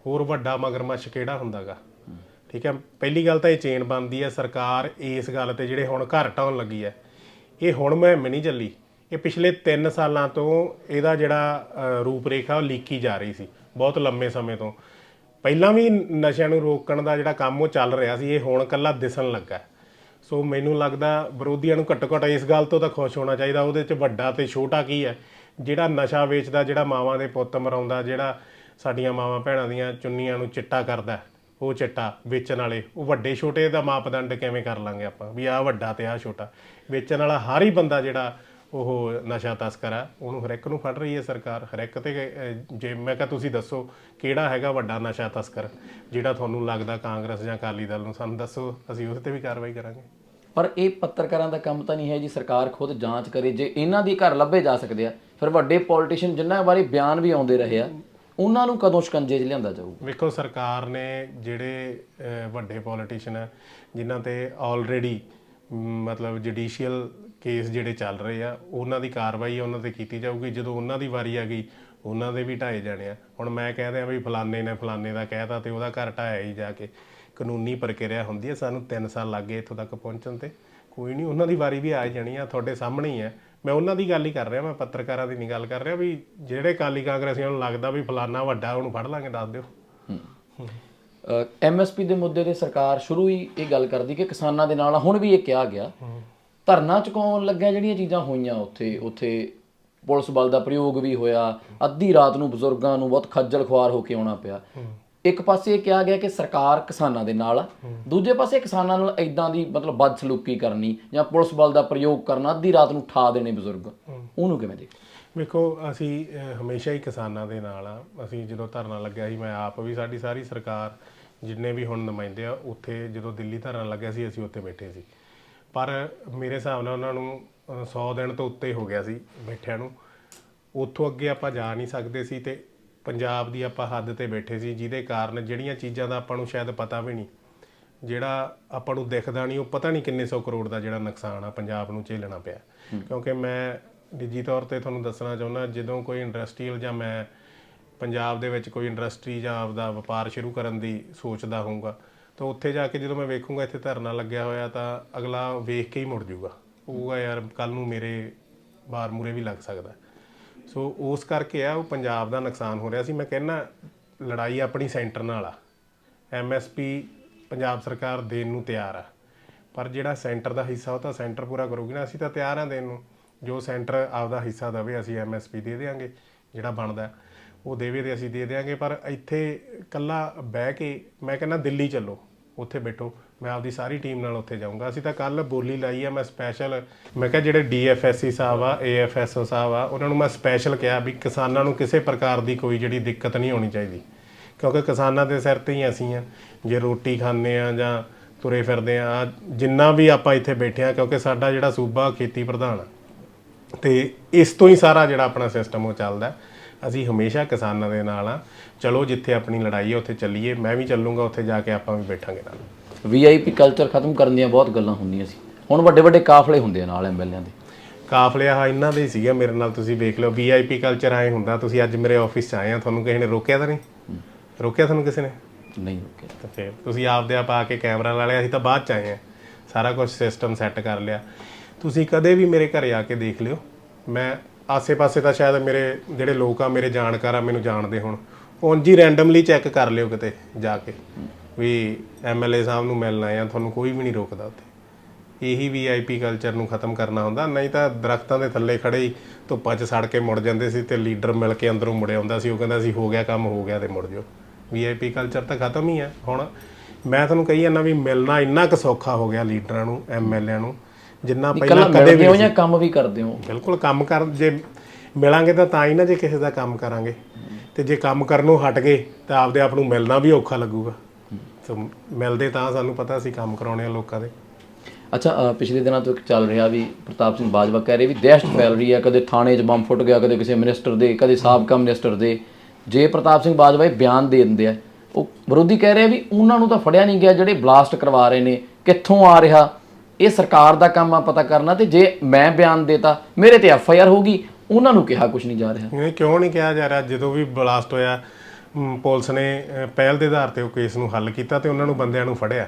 ਹੋਰ ਵੱਡਾ ਮਗਰਮੱਛ ਕਿਹੜਾ ਹੁੰਦਾਗਾ? ਠੀਕ ਹੈ? ਪਹਿਲੀ ਗੱਲ ਤਾਂ ਇਹ ਚੇਨ ਬਣਦੀ ਹੈ ਸਰਕਾਰ ਇਸ ਗੱਲ ਤੇ ਜਿਹੜੇ ਹੁਣ ਘਰ ਢਾਉਣ ਲੱਗੀ ਹੈ। ਇਹ ਹੁਣ ਮੁਹਿੰਮ ਨਹੀਂ ਚੱਲੀ। ਇਹ ਪਿਛਲੇ 3 ਸਾਲਾਂ ਤੋਂ ਇਹਦਾ ਜਿਹੜਾ ਰੂਪਰੇਖਾ ਉਹ ਲੀਕੀ ਜਾ ਰਹੀ ਸੀ, ਬਹੁਤ ਲੰਮੇ ਸਮੇਂ ਤੋਂ। ਪਹਿਲਾਂ ਵੀ ਨਸ਼ਿਆਂ ਨੂੰ ਰੋਕਣ ਦਾ ਜਿਹੜਾ ਕੰਮ ਉਹ ਚੱਲ ਰਿਹਾ ਸੀ, ਇਹ ਹੁਣ ਕੱਲਾ ਦਿਸਣ ਲੱਗਾ ਸੋ ਮੈਨੂੰ ਲੱਗਦਾ ਵਿਰੋਧੀਆਂ ਨੂੰ ਘੱਟੋ ਘੱਟ ਇਸ ਗੱਲ ਤੋਂ ਤਾਂ ਖੁਸ਼ ਹੋਣਾ ਚਾਹੀਦਾ, ਉਹਦੇ 'ਚ ਵੱਡਾ ਤੇ ਛੋਟਾ ਕੀ ਹੈ? ਜਿਹੜਾ ਨਸ਼ਾ ਵੇਚਦਾ, ਜਿਹੜਾ ਮਾਵਾਂ ਦੇ ਪੁੱਤ ਮਰਾਉਂਦਾ, ਜਿਹੜਾ ਸਾਡੀਆਂ ਮਾਵਾਂ ਭੈਣਾਂ ਦੀਆਂ ਚੁੰਨੀਆਂ ਨੂੰ ਚਿੱਟਾ ਕਰਦਾ ਉਹ ਚਿੱਟਾ ਵੇਚਣ ਵਾਲੇ, ਉਹ ਵੱਡੇ ਛੋਟੇ ਦਾ ਮਾਪਦੰਡ ਕਿਵੇਂ ਕਰ ਲਾਂਗੇ ਆਪਾਂ? ਵੀ ਆਹ ਵੱਡਾ ਤੇ ਆਹ ਛੋਟਾ। ਵੇਚਣ ਵਾਲਾ ਹਰ ਹੀ ਬੰਦਾ ਜਿਹੜਾ ਉਹ ਨਸ਼ਾ ਤਸਕਰ ਆ, ਉਹਨੂੰ ਹਰ ਇੱਕ ਨੂੰ ਫੜ ਰਹੀ ਹੈ ਸਰਕਾਰ। ਹਰ ਇੱਕ ਤੇ ਜੇ ਮੈਂ ਕਿਹਾ ਤੁਸੀਂ ਦੱਸੋ ਕਿਹੜਾ ਹੈਗਾ ਵੱਡਾ ਨਸ਼ਾ ਤਸਕਰ, ਜਿਹੜਾ ਤੁਹਾਨੂੰ ਲੱਗਦਾ ਕਾਂਗਰਸ ਜਾਂ ਅਕਾਲੀ ਦਲ ਨੂੰ? ਸਾਨੂੰ ਦੱਸੋ, ਅਸੀਂ ਉਸ ਤੇ ਵੀ ਕਾਰਵਾਈ ਕਰਾਂਗੇ। ਪਰ ਇਹ ਪੱਤਰਕਾਰਾਂ ਦਾ ਕੰਮ ਤਾਂ ਨਹੀਂ ਹੈ ਜੀ, ਸਰਕਾਰ ਖੁਦ ਜਾਂਚ ਕਰੇ। ਜੇ ਇਹਨਾਂ ਦੀ ਘਰ ਲੱਭੇ ਜਾ ਸਕਦੇ ਆ, ਫਿਰ ਵੱਡੇ ਪੋਲੀਟੀਸ਼ੀਅਨ ਜਿਨ੍ਹਾਂ ਬਾਰੇ ਬਿਆਨ ਵੀ ਆਉਂਦੇ ਰਹੇ ਆ ਉਹਨਾਂ ਨੂੰ ਕਦੋਂ ਸ਼ਿਕੰਜੇ 'ਚ ਲਿਆਂਦਾ ਜਾਊਗਾ ਵੇਖੋ, ਸਰਕਾਰ ਨੇ ਜਿਹੜੇ ਵੱਡੇ ਪੋਲੀਟੀਸ਼ੀਅਨ ਆ, ਜਿਨ੍ਹਾਂ ਤੇ ਆਲਰੇਡੀ ਮਤਲਬ ਜੁਡੀਸ਼ੀਅਲ ਕੇਸ ਜਿਹੜੇ ਚੱਲ ਰਹੇ ਆ, ਉਹਨਾਂ ਦੀ ਕਾਰਵਾਈ ਉਹਨਾਂ ਤੇ ਕੀਤੀ ਜਾਊਗੀ। ਜਦੋਂ ਉਹਨਾਂ ਦੀ ਵਾਰੀ ਆ ਗਈ, ਉਹਨਾਂ ਦੇ ਵੀ ਢਾਏ ਜਾਣੇ ਆ। ਹੁਣ ਮੈਂ ਕਹਿ ਦਿਆਂ ਵੀ ਫਲਾਣੇ ਨੇ ਫਲਾਣੇ ਦਾ ਕਹਿਤਾ ਤੇ ਉਹਦਾ ਘਰ ਢਾਇਆ ਹੀ ਜਾ ਕੇ। ਕਾਨੂੰਨੀ ਪ੍ਰਕਿਰਿਆ ਹੁੰਦੀ ਹੈ ਸਾਨੂੰ 3 ਸਾਲ ਲੱਗੇ ਇੱਥੋਂ ਤੱਕ ਪਹੁੰਚਣ ਤੇ। ਕੋਈ ਨਹੀਂ ਉਹਨਾਂ ਦੀ ਵਾਰੀ ਵੀ ਆ ਜਾਣੀ ਆ, ਤੁਹਾਡੇ ਸਾਹਮਣੇ ਹੀ ਹੈ ਮੈਂ ਉਹਨਾਂ ਦੀ ਗੱਲ ਹੀ ਕਰ ਰਿਹਾ ਮੈਂ ਪੱਤਰਕਾਰਾਂ ਦੀ ਨਹੀਂ ਗੱਲ ਕਰ ਰਿਹਾ ਵੀ ਜਿਹੜੇ ਕਾਲੀ ਕਾਂਗਰਸੀਆਂ ਨੂੰ ਲੱਗਦਾ ਵੀ ਫਲਾਣਾ ਵੱਡਾ ਉਹਨੂੰ ਫੜ ਲਾਂਗੇ ਦੱਸ ਦਿਓ। ਐਮਐਸਪੀ ਦੇ ਮੁੱਦੇ ਤੇ ਸਰਕਾਰ ਸ਼ੁਰੂ ਹੀ ਇਹ ਗੱਲ ਕਰਦੀ ਕਿ ਕਿਸਾਨਾਂ ਦੇ ਨਾਲ। ਹੁਣ ਵੀ ਇਹ ਕਿਹਾ ਗਿਆ ਧਰਨਾ ਚੁਕਾਉਣ ਲੱਗਿਆ ਜਿਹੜੀਆਂ ਚੀਜ਼ਾਂ ਹੋਈਆਂ ਉੱਥੇ ਉੱਥੇ ਪੁਲਿਸ ਬਲ ਦਾ ਪ੍ਰਯੋਗ ਵੀ ਹੋਇਆ ਅੱਧੀ ਰਾਤ ਨੂੰ ਬਜ਼ੁਰਗਾਂ ਨੂੰ ਬਹੁਤ ਖੱਜਲ ਖੁਆਰ ਹੋ ਕੇ ਆਉਣਾ ਪਿਆ। ਇੱਕ ਪਾਸੇ ਇਹ ਕਿਹਾ ਗਿਆ ਕਿ ਸਰਕਾਰ ਕਿਸਾਨਾਂ ਦੇ ਨਾਲ ਆ ਦੂਜੇ ਪਾਸੇ ਕਿਸਾਨਾਂ ਨਾਲ ਇਦਾਂ ਦੀ ਮਤਲਬ ਬਦਸਲੂਕੀ ਕਰਨੀ ਜਾਂ ਪੁਲਿਸ ਬਲ ਦਾ ਪ੍ਰਯੋਗ ਕਰਨਾ ਅੱਧੀ ਰਾਤ ਨੂੰ ਠਾ ਦੇਣੇ ਬਜ਼ੁਰਗ। ਉਹਨੂੰ ਕਿਵੇਂ ਦੇਖ ਵੇਖੋ ਅਸੀਂ ਹਮੇਸ਼ਾ ਹੀ ਕਿਸਾਨਾਂ ਦੇ ਨਾਲ ਆ। ਅਸੀਂ ਜਦੋਂ ਧਰਨਾ ਲੱਗਿਆ ਸੀ ਮੈਂ ਆਪ ਵੀ ਸਾਡੀ ਸਾਰੀ ਸਰਕਾਰ ਜਿੰਨੇ ਵੀ ਹੁਣ ਨੁਮਾਇੰਦੇ ਆ ਉੱਥੇ ਜਦੋਂ ਦਿੱਲੀ ਧਰਨਾ ਲੱਗਿਆ ਸੀ ਅਸੀਂ ਉੱਥੇ ਬੈਠੇ ਸੀ। ਪਰ ਮੇਰੇ ਹਿਸਾਬ ਨਾਲ ਉਹਨਾਂ ਨੂੰ ਅਹ, 100 ਦਿਨ ਤੋਂ ਉੱਤੇ ਹੋ ਗਿਆ ਸੀ ਬੈਠਿਆਂ ਨੂੰ। ਉੱਥੋਂ ਅੱਗੇ ਆਪਾਂ ਜਾ ਨਹੀਂ ਸਕਦੇ ਸੀ ਤੇ ਪੰਜਾਬ ਦੀ ਆਪਾਂ ਹੱਦ ਤੇ ਬੈਠੇ ਸੀ ਜਿਹਦੇ ਕਾਰਨ ਜਿਹੜੀਆਂ ਚੀਜ਼ਾਂ ਦਾ ਆਪਾਂ ਨੂੰ ਸ਼ਾਇਦ ਪਤਾ ਵੀ ਨਹੀਂ ਜਿਹੜਾ ਆਪਾਂ ਨੂੰ ਦਿਖਦਾ ਨਹੀਂ ਉਹ ਪਤਾ ਨਹੀਂ ਕਿੰਨੇ ਸੌ ਕਰੋੜ ਦਾ ਜਿਹੜਾ ਨੁਕਸਾਨ ਆ ਪੰਜਾਬ ਨੂੰ ਝੇਲਣਾ ਪਿਆ। ਕਿਉਂਕਿ ਮੈਂ ਨਿੱਜੀ ਤੌਰ ਤੇ ਤੁਹਾਨੂੰ ਦੱਸਣਾ ਚਾਹੁੰਦਾ ਜਦੋਂ ਕੋਈ ਇੰਡਸਟਰੀਅਲ ਜਾਂ ਮੈਂ ਪੰਜਾਬ ਦੇ ਵਿੱਚ ਕੋਈ ਇੰਡਸਟਰੀ ਜਾਂ ਆਪਦਾ ਵਪਾਰ ਸ਼ੁਰੂ ਕਰਨ ਦੀ ਸੋਚਦਾ ਹੋਊਗਾ ਤਾਂ ਉੱਥੇ ਜਾ ਕੇ ਜਦੋਂ ਮੈਂ ਵੇਖੂੰਗਾ ਇੱਥੇ ਧਰਨਾ ਲੱਗਿਆ ਹੋਇਆ ਤਾਂ ਅਗਲਾ ਵੇਖ ਕੇ ਹੀ ਮੁੜ ਜਾਊਗਾ ਹੋਊਗਾ ਯਾਰ ਕੱਲ ਨੂੰ ਮੇਰੇ ਬਾਰ ਮੂਰੇ ਵੀ ਲੱਗ ਸਕਦਾ। ਸੋ ਉਸ ਕਰਕੇ ਆ, ਉਹ ਪੰਜਾਬ ਦਾ ਨੁਕਸਾਨ ਹੋ ਰਿਹਾ ਸੀ। ਮੈਂ ਕਹਿੰਨਾ ਲੜਾਈ ਆਪਣੀ ਸੈਂਟਰ ਨਾਲ ਆ। ਐਮਐਸਪੀ ਪੰਜਾਬ ਸਰਕਾਰ ਦੇਣ ਨੂੰ ਤਿਆਰ ਆ। ਪਰ ਜਿਹੜਾ ਸੈਂਟਰ ਦਾ ਹਿੱਸਾ, ਉਹ ਤਾਂ ਸੈਂਟਰ ਪੂਰਾ ਕਰੂਗੀ ਨਾ। ਅਸੀਂ ਤਾਂ ਤਿਆਰ ਆ ਦੇਣ ਨੂੰ। ਜੋ ਸੈਂਟਰ ਆਪਦਾ ਹਿੱਸਾ ਦੇਵੇ, ਅਸੀਂ ਐਮਐਸਪੀ ਦੇ ਦੇਵਾਂਗੇ ਜਿਹੜਾ ਬਣਦਾ। ਉਹ ਦੇਵੇ ਤੇ ਅਸੀਂ ਦੇ ਦੇਵਾਂਗੇ ਪਰ ਇੱਥੇ ਕੱਲਾ ਬਹਿ ਕੇ, ਮੈਂ ਕਹਿੰਦਾ, ਦਿੱਲੀ ਚੱਲੋ। ਉੱਥੇ ਬੈਠੋ। ਮੈਂ ਆਪਦੀ ਸਾਰੀ ਟੀਮ ਨਾਲ ਉੱਥੇ ਜਾਊਂਗਾ। ਅਸੀਂ ਤਾਂ ਕੱਲ ਬੋਲੀ ਲਾਈ ਆ, ਮੈਂ ਸਪੈਸ਼ਲ ਮੈਂ ਕਿਹਾ ਜਿਹੜੇ ਡੀਐਫਐਸਸੀ ਸਾਹਿਬ ਆ ਏਐਫਐਸਓ ਸਾਹਿਬ ਆ, ਉਹਨਾਂ ਨੂੰ ਮੈਂ ਸਪੈਸ਼ਲ ਕਿਹਾ ਵੀ ਕਿਸਾਨਾਂ ਨੂੰ ਕਿਸੇ ਪ੍ਰਕਾਰ ਦੀ ਕੋਈ ਜਿਹੜੀ ਦਿੱਕਤ ਨਹੀਂ ਹੋਣੀ ਚਾਹੀਦੀ। ਕਿਉਂਕਿ ਕਿਸਾਨਾਂ ਦੇ ਸਿਰ ਤੇ ਹੀ ਅਸੀਂ ਆ। ਜੇ ਰੋਟੀ ਖਾਂਦੇ ਆ ਜਾਂ ਤੁਰੇ ਫਿਰਦੇ ਆ ਜਿੰਨਾ ਵੀ ਆਪਾਂ ਇੱਥੇ ਬੈਠੇ ਆ, ਕਿਉਂਕਿ ਸਾਡਾ ਜਿਹੜਾ ਸੂਬਾ ਖੇਤੀ ਪ੍ਰਧਾਨ ਆ। ਤੇ ਇਸ ਤੋਂ ਹੀ ਸਾਰਾ ਜਿਹੜਾ ਆਪਣਾ ਸਿਸਟਮ ਉਹ ਚੱਲਦਾ ਅਸੀਂ ਹਮੇਸ਼ਾ ਕਿਸਾਨਾਂ ਦੇ ਨਾਲ ਆ। ਚਲੋ ਜਿੱਥੇ ਆਪਣੀ ਲੜਾਈ ਹੈ ਉੱਥੇ ਚੱਲੀਏ। ਮੈਂ ਵੀ ਚੱਲੂੰਗਾ, ਉੱਥੇ ਜਾ ਕੇ ਆਪਾਂ ਵੀ ਬੈਠਾਂਗੇ ਨਾਲ। ਵੀਆਈਪੀ ਕਲਚਰ ਖਤਮ ਕਰਨ ਦੀਆਂ ਬਹੁਤ ਗੱਲਾਂ ਹੁੰਦੀਆਂ ਸੀ। ਹੁਣ ਵੱਡੇ ਵੱਡੇ ਕਾਫਲੇ ਹੁੰਦੇ ਆ ਨਾਲ ਐਮਐਲਏਆਂ ਦੇ। ਕਾਫਲੇ ਆ ਇਹਨਾਂ ਦੇ ਹੀ ਸੀਗਾ ਮੇਰੇ ਨਾਲ ਤੁਸੀਂ ਵੇਖ ਲਓ। ਵੀਆਈਪੀ ਕਲਚਰ ਆਏ ਹੁੰਦਾ ਤੁਸੀਂ ਅੱਜ ਮੇਰੇ ਆਫਿਸ 'ਚ ਆਏ ਆ ਤੁਹਾਨੂੰ ਕਿਸੇ ਨੇ ਰੋਕਿਆ ਤਾਂ ਨਹੀਂ? ਰੋਕਿਆ ਤੁਹਾਨੂੰ ਕਿਸੇ ਨੇ? ਨਹੀਂ ਓਕੇ ਤਾਂ ਫਿਰ ਤੁਸੀਂ ਆਪਦੇ ਆਪ ਆ ਕੇ ਕੈਮਰਾ ਲਾ ਲਿਆ ਅਸੀਂ ਤਾਂ ਬਾਅਦ ਚ ਆਏ ਆ। ਸਾਰਾ ਕੁਝ ਸਿਸਟਮ ਸੈੱਟ ਕਰ ਲਿਆ। ਤੁਸੀਂ ਕਦੇ ਵੀ ਮੇਰੇ ਘਰੇ ਆ ਕੇ ਦੇਖ ਲਿਓ। ਮੈਂ ਆਸੇ-ਪਾਸੇ ਤਾਂ ਸ਼ਾਇਦ ਮੇਰੇ ਜਿਹੜੇ ਲੋਕ ਆ ਮੇਰੇ ਜਾਣਕਾਰ ਆ ਮੈਨੂੰ ਜਾਣਦੇ ਹੋਣ। ਉਂਝ ਹੀ ਰੈਂਡਮਲੀ ਚੈੱਕ ਕਰ ਲਿਓ ਕਿਤੇ ਜਾ ਕੇ। ਵੀ ਐਮਐਲਏ ਸਾਹਿਬ ਨੂੰ ਮਿਲਣਾ ਆ ਤੁਹਾਨੂੰ ਕੋਈ ਵੀ ਨਹੀਂ ਰੋਕਦਾ ਉੱਥੇ। ਇਹੀ ਵੀਆਈਪੀ ਕਲਚਰ ਨੂੰ ਖਤਮ ਕਰਨਾ ਹੁੰਦਾ ਨਹੀਂ ਤਾਂ ਦਰਖਤਾਂ ਦੇ ਥੱਲੇ ਖੜੇ ਹੀ ਧੁੱਪਾਂ 'ਚ ਸੜ ਕੇ ਮੁੜ ਜਾਂਦੇ ਸੀ ਤੇ ਲੀਡਰ ਮਿਲ ਕੇ ਅੰਦਰੋਂ ਮੁੜਿਆ ਹੁੰਦਾ ਸੀ ਉਹ ਕਹਿੰਦਾ ਸੀ ਹੋ ਗਿਆ ਕੰਮ ਹੋ ਗਿਆ ਤੇ ਮੁੜ ਜਾਓ। ਵੀਆਈਪੀ ਕਲਚਰ ਤਾਂ ਖਤਮ ਹੀ ਆ। ਹੁਣ ਮੈਂ ਤੁਹਾਨੂੰ ਕਹੀ ਜਾਂਦਾ ਵੀ ਮਿਲਣਾ ਇੰਨਾ ਕੁ ਸੌਖਾ ਹੋ ਗਿਆ ਲੀਡਰਾਂ ਨੂੰ ਐਮਐਲਏ ਨੂੰ ਜਿੰਨਾ ਪਹਿਲਾਂ ਕਦੇ ਵੀ ਜਾਂ ਕੰਮ ਵੀ ਕਰਦੇ ਹੋ? ਬਿਲਕੁਲ ਕੰਮ ਕਰ ਜੇ ਮਿਲਾਂਗੇ ਤਾਂ ਤਾਂ ਹੀ ਨਾ ਜੇ ਕਿਸੇ ਦਾ ਕੰਮ ਕਰਾਂਗੇ। ਤੇ ਜੇ ਕੰਮ ਕਰਨੋਂ ਹਟ ਗਏ ਤਾਂ ਆਪਦੇ ਆਪ ਨੂੰ ਮਿਲਣਾ ਵੀ ਔਖਾ ਲੱਗੂਗਾ। ਸੋ ਮਿਲਦੇ ਤਾਂ ਸਾਨੂੰ ਪਤਾ ਸੀ ਕੰਮ ਕਰਾਉਣੇ ਆ ਲੋਕਾਂ ਦੇ। ਅੱਛਾ ਅ, ਪਿਛਲੇ ਦਿਨਾਂ ਤੋਂ ਇੱਕ ਚੱਲ ਰਿਹਾ ਵੀ ਪ੍ਰਤਾਪ ਸਿੰਘ ਬਾਜਵਾ ਕਹਿ ਰਹੇ ਵੀ ਦਹਿਸ਼ਤ ਫੈਲ ਰਹੀ ਹੈ ਕਦੇ ਥਾਣੇ 'ਚ ਬੰਬ ਫੁੱਟ ਗਿਆ ਕਦੇ ਕਿਸੇ ਮਿਨਿਸਟਰ ਦੇ ਕਦੇ ਸਾਬਕਾ ਮਿਨਿਸਟਰ ਦੇ। ਜੇ ਪ੍ਰਤਾਪ ਸਿੰਘ ਬਾਜਵਾ ਇਹ ਬਿਆਨ ਦੇ ਦਿੰਦੇ ਆ ਉਹ ਵਿਰੋਧੀ ਕਹਿ ਰਹੇ ਆ ਵੀ ਉਹਨਾਂ ਨੂੰ ਤਾਂ ਫੜਿਆ ਨਹੀਂ ਗਿਆ ਜਿਹੜੇ ਬਲਾਸਟ ਕਰਵਾ ਰਹੇ ਨੇ ਕਿੱਥੋਂ ਆ ਰਿਹਾ? ਇਹ ਸਰਕਾਰ ਦਾ ਕੰਮ ਆ ਪਤਾ ਕਰਨਾ ਤੇ ਜੇ ਮੈਂ ਬਿਆਨ ਦੇਤਾ ਮੇਰੇ ਤੇ ਐਫ ਆਈ ਆਰ ਹੋਊਗੀ ਉਹਨਾਂ ਨੂੰ ਕਿਹਾ ਕੁਝ ਨਹੀਂ ਜਾ ਰਿਹਾ। ਇਹ ਕਿਉਂ ਨਹੀਂ ਕਿਹਾ ਜਾ ਰਿਹਾ? ਜਦੋਂ ਵੀ ਬਲਾਸਟ ਹੋਇਆ ਪੁਲਿਸ ਨੇ ਪਹਿਲ ਦੇ ਆਧਾਰ ਤੇ ਉਹ ਕੇਸ ਨੂੰ ਹੱਲ ਕੀਤਾ ਤੇ ਉਹਨਾਂ ਨੂੰ ਬੰਦਿਆਂ ਨੂੰ ਫੜਿਆ।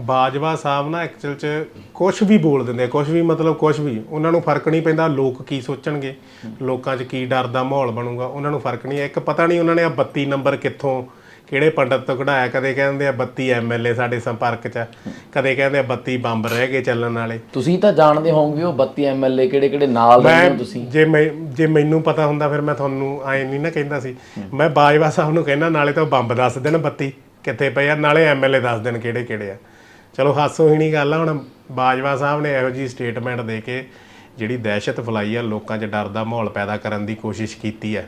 ਬਾਜਵਾ ਸਾਹਿਬ ਨਾ ਐਕਚੁਅਲ ਚ ਕੁਝ ਵੀ ਬੋਲ ਦਿੰਦੇ ਕੁਝ ਵੀ ਮਤਲਬ ਕੁਝ ਵੀ, ਉਹਨਾਂ ਨੂੰ ਫ਼ਰਕ ਨਹੀਂ ਪੈਂਦਾ, ਲੋਕ ਕੀ ਸੋਚਣਗੇ। ਲੋਕਾਂ 'ਚ ਕੀ ਡਰ ਦਾ ਮਾਹੌਲ ਬਣੂਗਾ, ਉਹਨਾਂ ਨੂੰ ਫ਼ਰਕ ਨਹੀਂ ਹੈ। ਇੱਕ ਪਤਾ ਨਹੀਂ ਉਹਨਾਂ ਨੇ ਆ 32 ਨੰਬਰ ਕਿੱਥੋਂ ਕਿਹੜੇ ਪੰਡਤ ਤੋਂ ਕਢਾਇਆ? ਕਦੇ ਕਹਿੰਦੇ ਆ 32 ਐਮਐਲਏ ਸਾਡੇ ਸੰਪਰਕ 'ਚ ਆ, ਕਦੇ ਕਹਿੰਦੇ ਆ 32 ਬੰਬ ਰਹਿ ਗਏ ਚੱਲਣ ਵਾਲੇ। ਤੁਸੀਂ ਤਾਂ ਜਾਣਦੇ ਹੋਵੋਗੇ ਉਹ 32 ਐਮਐਲਏ ਕਿਹੜੇ ਕਿਹੜੇ ਨਾਲ ਰਹਿੰਦੇ ਹੋ ਮੈਂ ਤੁਸੀਂ। ਜੇ ਮੈਂ ਜੇ ਮੈਨੂੰ ਪਤਾ ਹੁੰਦਾ ਫਿਰ ਮੈਂ ਤੁਹਾਨੂੰ ਐ ਨਹੀਂ ਨਾ ਕਹਿੰਦਾ ਸੀ। ਮੈਂ ਬਾਜਵਾ ਸਾਹਿਬ ਨੂੰ ਕਹਿੰਦਾ ਨਾਲੇ ਤਾਂ ਉਹ ਬੰਬ ਦੱਸ ਦੇਣ ਬੱਤੀ। ਕਿੱਥੇ ਪਏ ਆ? ਨਾਲੇ ਐਮਐਲਏ ਦੱਸ ਦੇਣ ਕਿਹੜੇ ਕਿਹੜੇ ਆ। ਚਲੋ ਹਾਸੋ ਹੀ ਨਹੀਂ ਗੱਲ ਆ ਹੁਣ ਬਾਜਵਾ ਸਾਹਿਬ ਨੇ ਇਹੋ ਜੀ ਸਟੇਟਮੈਂਟ ਦੇ ਕੇ ਜਿਹੜੀ ਦਹਿਸ਼ਤ ਫੈਲਾਈ ਆ, ਲੋਕਾਂ 'ਚ ਡਰ ਦਾ ਮਾਹੌਲ ਪੈਦਾ ਕਰਨ ਦੀ ਕੋਸ਼ਿਸ਼ ਕੀਤੀ ਆ।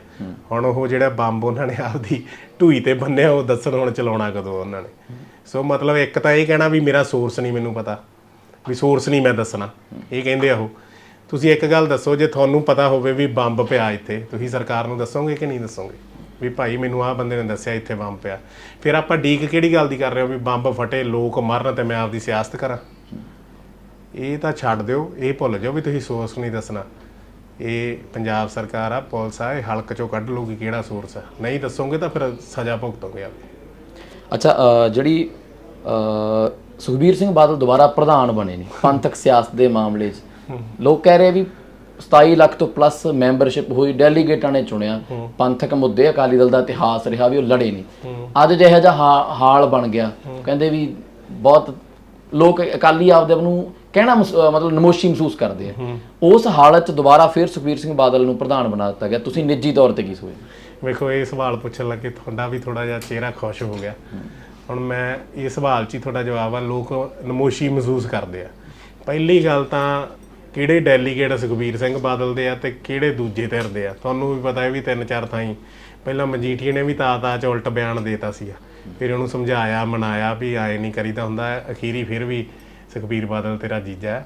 ਹੁਣ ਉਹ ਜਿਹੜਾ ਬੰਬ ਉਹਨਾਂ ਨੇ ਆਪਦੀ ਢੂਈ ਤੇ ਬੰਨਿਆ, ਉਹ ਦੱਸਣ ਹੁਣ ਚਲਾਉਣਾ ਕਦੋਂ ਉਹਨਾਂ ਨੇ। ਸੋ ਮਤਲਬ ਇੱਕ ਤਾਂ ਇਹ ਕਹਿਣਾ ਵੀ ਮੇਰਾ ਸੋਰਸ ਨਹੀਂ ਮੈਨੂੰ ਪਤਾ, ਵੀ ਸੋਰਸ ਨਹੀਂ ਮੈਂ ਦੱਸਣਾ। ਇਹ ਕਹਿੰਦੇ ਆ ਉਹ। ਤੁਸੀਂ ਇੱਕ ਗੱਲ ਦੱਸੋ, ਜੇ ਤੁਹਾਨੂੰ ਪਤਾ ਹੋਵੇ ਵੀ ਬੰਬ ਪਿਆ ਇੱਥੇ, ਤੁਸੀਂ ਸਰਕਾਰ ਨੂੰ ਦੱਸੋਗੇ ਕਿ ਨਹੀਂ ਦੱਸੋਗੇ? ਵੀ ਭਾਈ ਮੈਨੂੰ ਆਹ ਬੰਦੇ ਨੇ ਦੱਸਿਆ ਇੱਥੇ ਬੰਬ ਪਿਆ। ਫਿਰ ਆਪਾਂ ਡੀਕ ਕਿਹੜੀ ਗੱਲ ਦੀ ਕਰ ਰਹੇ ਹੋ ਵੀ ਬੰਬ ਫਟੇ, ਲੋਕ ਮਰਨ ਤੇ ਮੈਂ ਆਪਦੀ ਸਿਆਸਤ ਕਰਾਂ? ਇਹ ਤਾਂ ਛੱਡ ਦਿਓ ਇਹ ਭੁੱਲ ਜਾਓ ਵੀ ਤੁਸੀਂ ਸੋਰਸ ਨਹੀਂ ਦੱਸਣਾ। ਇਹ ਪੰਜਾਬ ਸਰਕਾਰ ਆ ਪੁਲਿਸ ਆ ਇਹ ਹਲਕ ਚੋਂ ਕੱਢ ਲੂਗੀ ਕਿਹੜਾ ਸੋਰਸ ਆ। ਨਹੀਂ ਦੱਸੋਗੇ ਤਾਂ ਫਿਰ ਸਜ਼ਾ ਭੁਗਤੋਗੇ ਆਪ। ਅੱਛਾ ਅ, ਜਿਹੜੀ ਅ, ਸੁਖਬੀਰ ਸਿੰਘ ਬਾਦਲ ਦੁਬਾਰਾ ਪ੍ਰਧਾਨ ਬਣੇ ਨੇ ਪੰਥਕ ਸਿਆਸਤ ਦੇ ਮਾਮਲੇ 'ਚ। ਲੋਕ ਕਹਿ ਰਹੇ ਵੀ 27 ਲੱਖ ਤੋਂ ਪਲੱਸ ਮੈਂਬਰਸ਼ਿਪ ਹੋਈ ਡੈਲੀਗੇਟਾਂ ਨੇ ਚੁਣਿਆ। ਪੰਥਕ ਮੁੱਦੇ ਅਕਾਲੀ ਦਲ ਦਾ ਇਤਿਹਾਸ ਰਿਹਾ ਵੀ ਉਹ ਲੜੇ ਨਹੀਂ। ਅੱਜ ਜਿਹੋ ਜਿਹਾ ਹਾ- ਹਾਲ ਬਣ ਗਿਆ। ਕਹਿੰਦੇ ਵੀ ਬਹੁਤ ਲੋਕ ਅਕਾਲੀ ਆਪਦੇ ਆਪ ਨੂੰ ਕਹਿਣਾ ਮਸ- ਅਹ ਮਤਲਬ ਨਮੋਸ਼ੀ ਮਹਿਸੂਸ ਕਰਦੇ ਆ। ਉਸ ਹਾਲਤ 'ਚ ਦੁਬਾਰਾ ਫਿਰ ਸੁਖਬੀਰ ਸਿੰਘ ਬਾਦਲ ਨੂੰ ਪ੍ਰਧਾਨ ਬਣਾ ਦਿੱਤਾ ਗਿਆ। ਤੁਸੀਂ ਨਿੱਜੀ ਤੌਰ ਤੇ ਕੀ ਸੋਚਦੇ ਵੇਖੋ, ਇਹ ਸਵਾਲ ਪੁੱਛਣ ਲੱਗੇ ਤੁਹਾਡਾ ਵੀ ਥੋੜਾ ਜਿਹਾ ਚਿਹਰਾ ਖੁਸ਼ ਹੋ ਗਿਆ। ਹੁਣ ਮੈਂ ਇਹ ਸਵਾਲ 'ਚ ਹੀ ਤੁਹਾਡਾ ਜਵਾਬ ਆ। ਲੋਕ ਨਮੋਸ਼ੀ ਮਹਿਸੂਸ ਕਰਦੇ ਆ। ਪਹਿਲੀ ਗੱਲ ਤਾਂ ਕਿਹੜੇ ਡੈਲੀਗੇਟ ਸੁਖਬੀਰ ਸਿੰਘ ਬਾਦਲ ਦੇ ਆ ਤੇ ਕਿਹੜੇ ਦੂਜੇ ਧਿਰ ਦੇ ਆ? ਤੁਹਾਨੂੰ ਵੀ ਪਤਾ ਹੈ ਵੀ ਤਿੰਨ ਚਾਰ ਥਾਈਂ। ਪਹਿਲਾਂ ਮਜੀਠੀਏ ਨੇ ਵੀ ਤਾਂ ਤਾਂ ਚ ਉਲਟ ਬਿਆਨ ਦੇਤਾ ਸੀ ਫਿਰ ਉਹਨੂੰ ਸਮਝਾਇਆ, ਮਨਾਇਆ ਵੀ ਆਏ ਨਹੀਂ ਕਰੀਦਾ ਹੁੰਦਾ। ਅਖੀਰੀ ਫਿਰ ਵੀ ਸੁਖਬੀਰ ਬਾਦਲ ਤੇਰਾ ਜੀਜਾ ਹੈ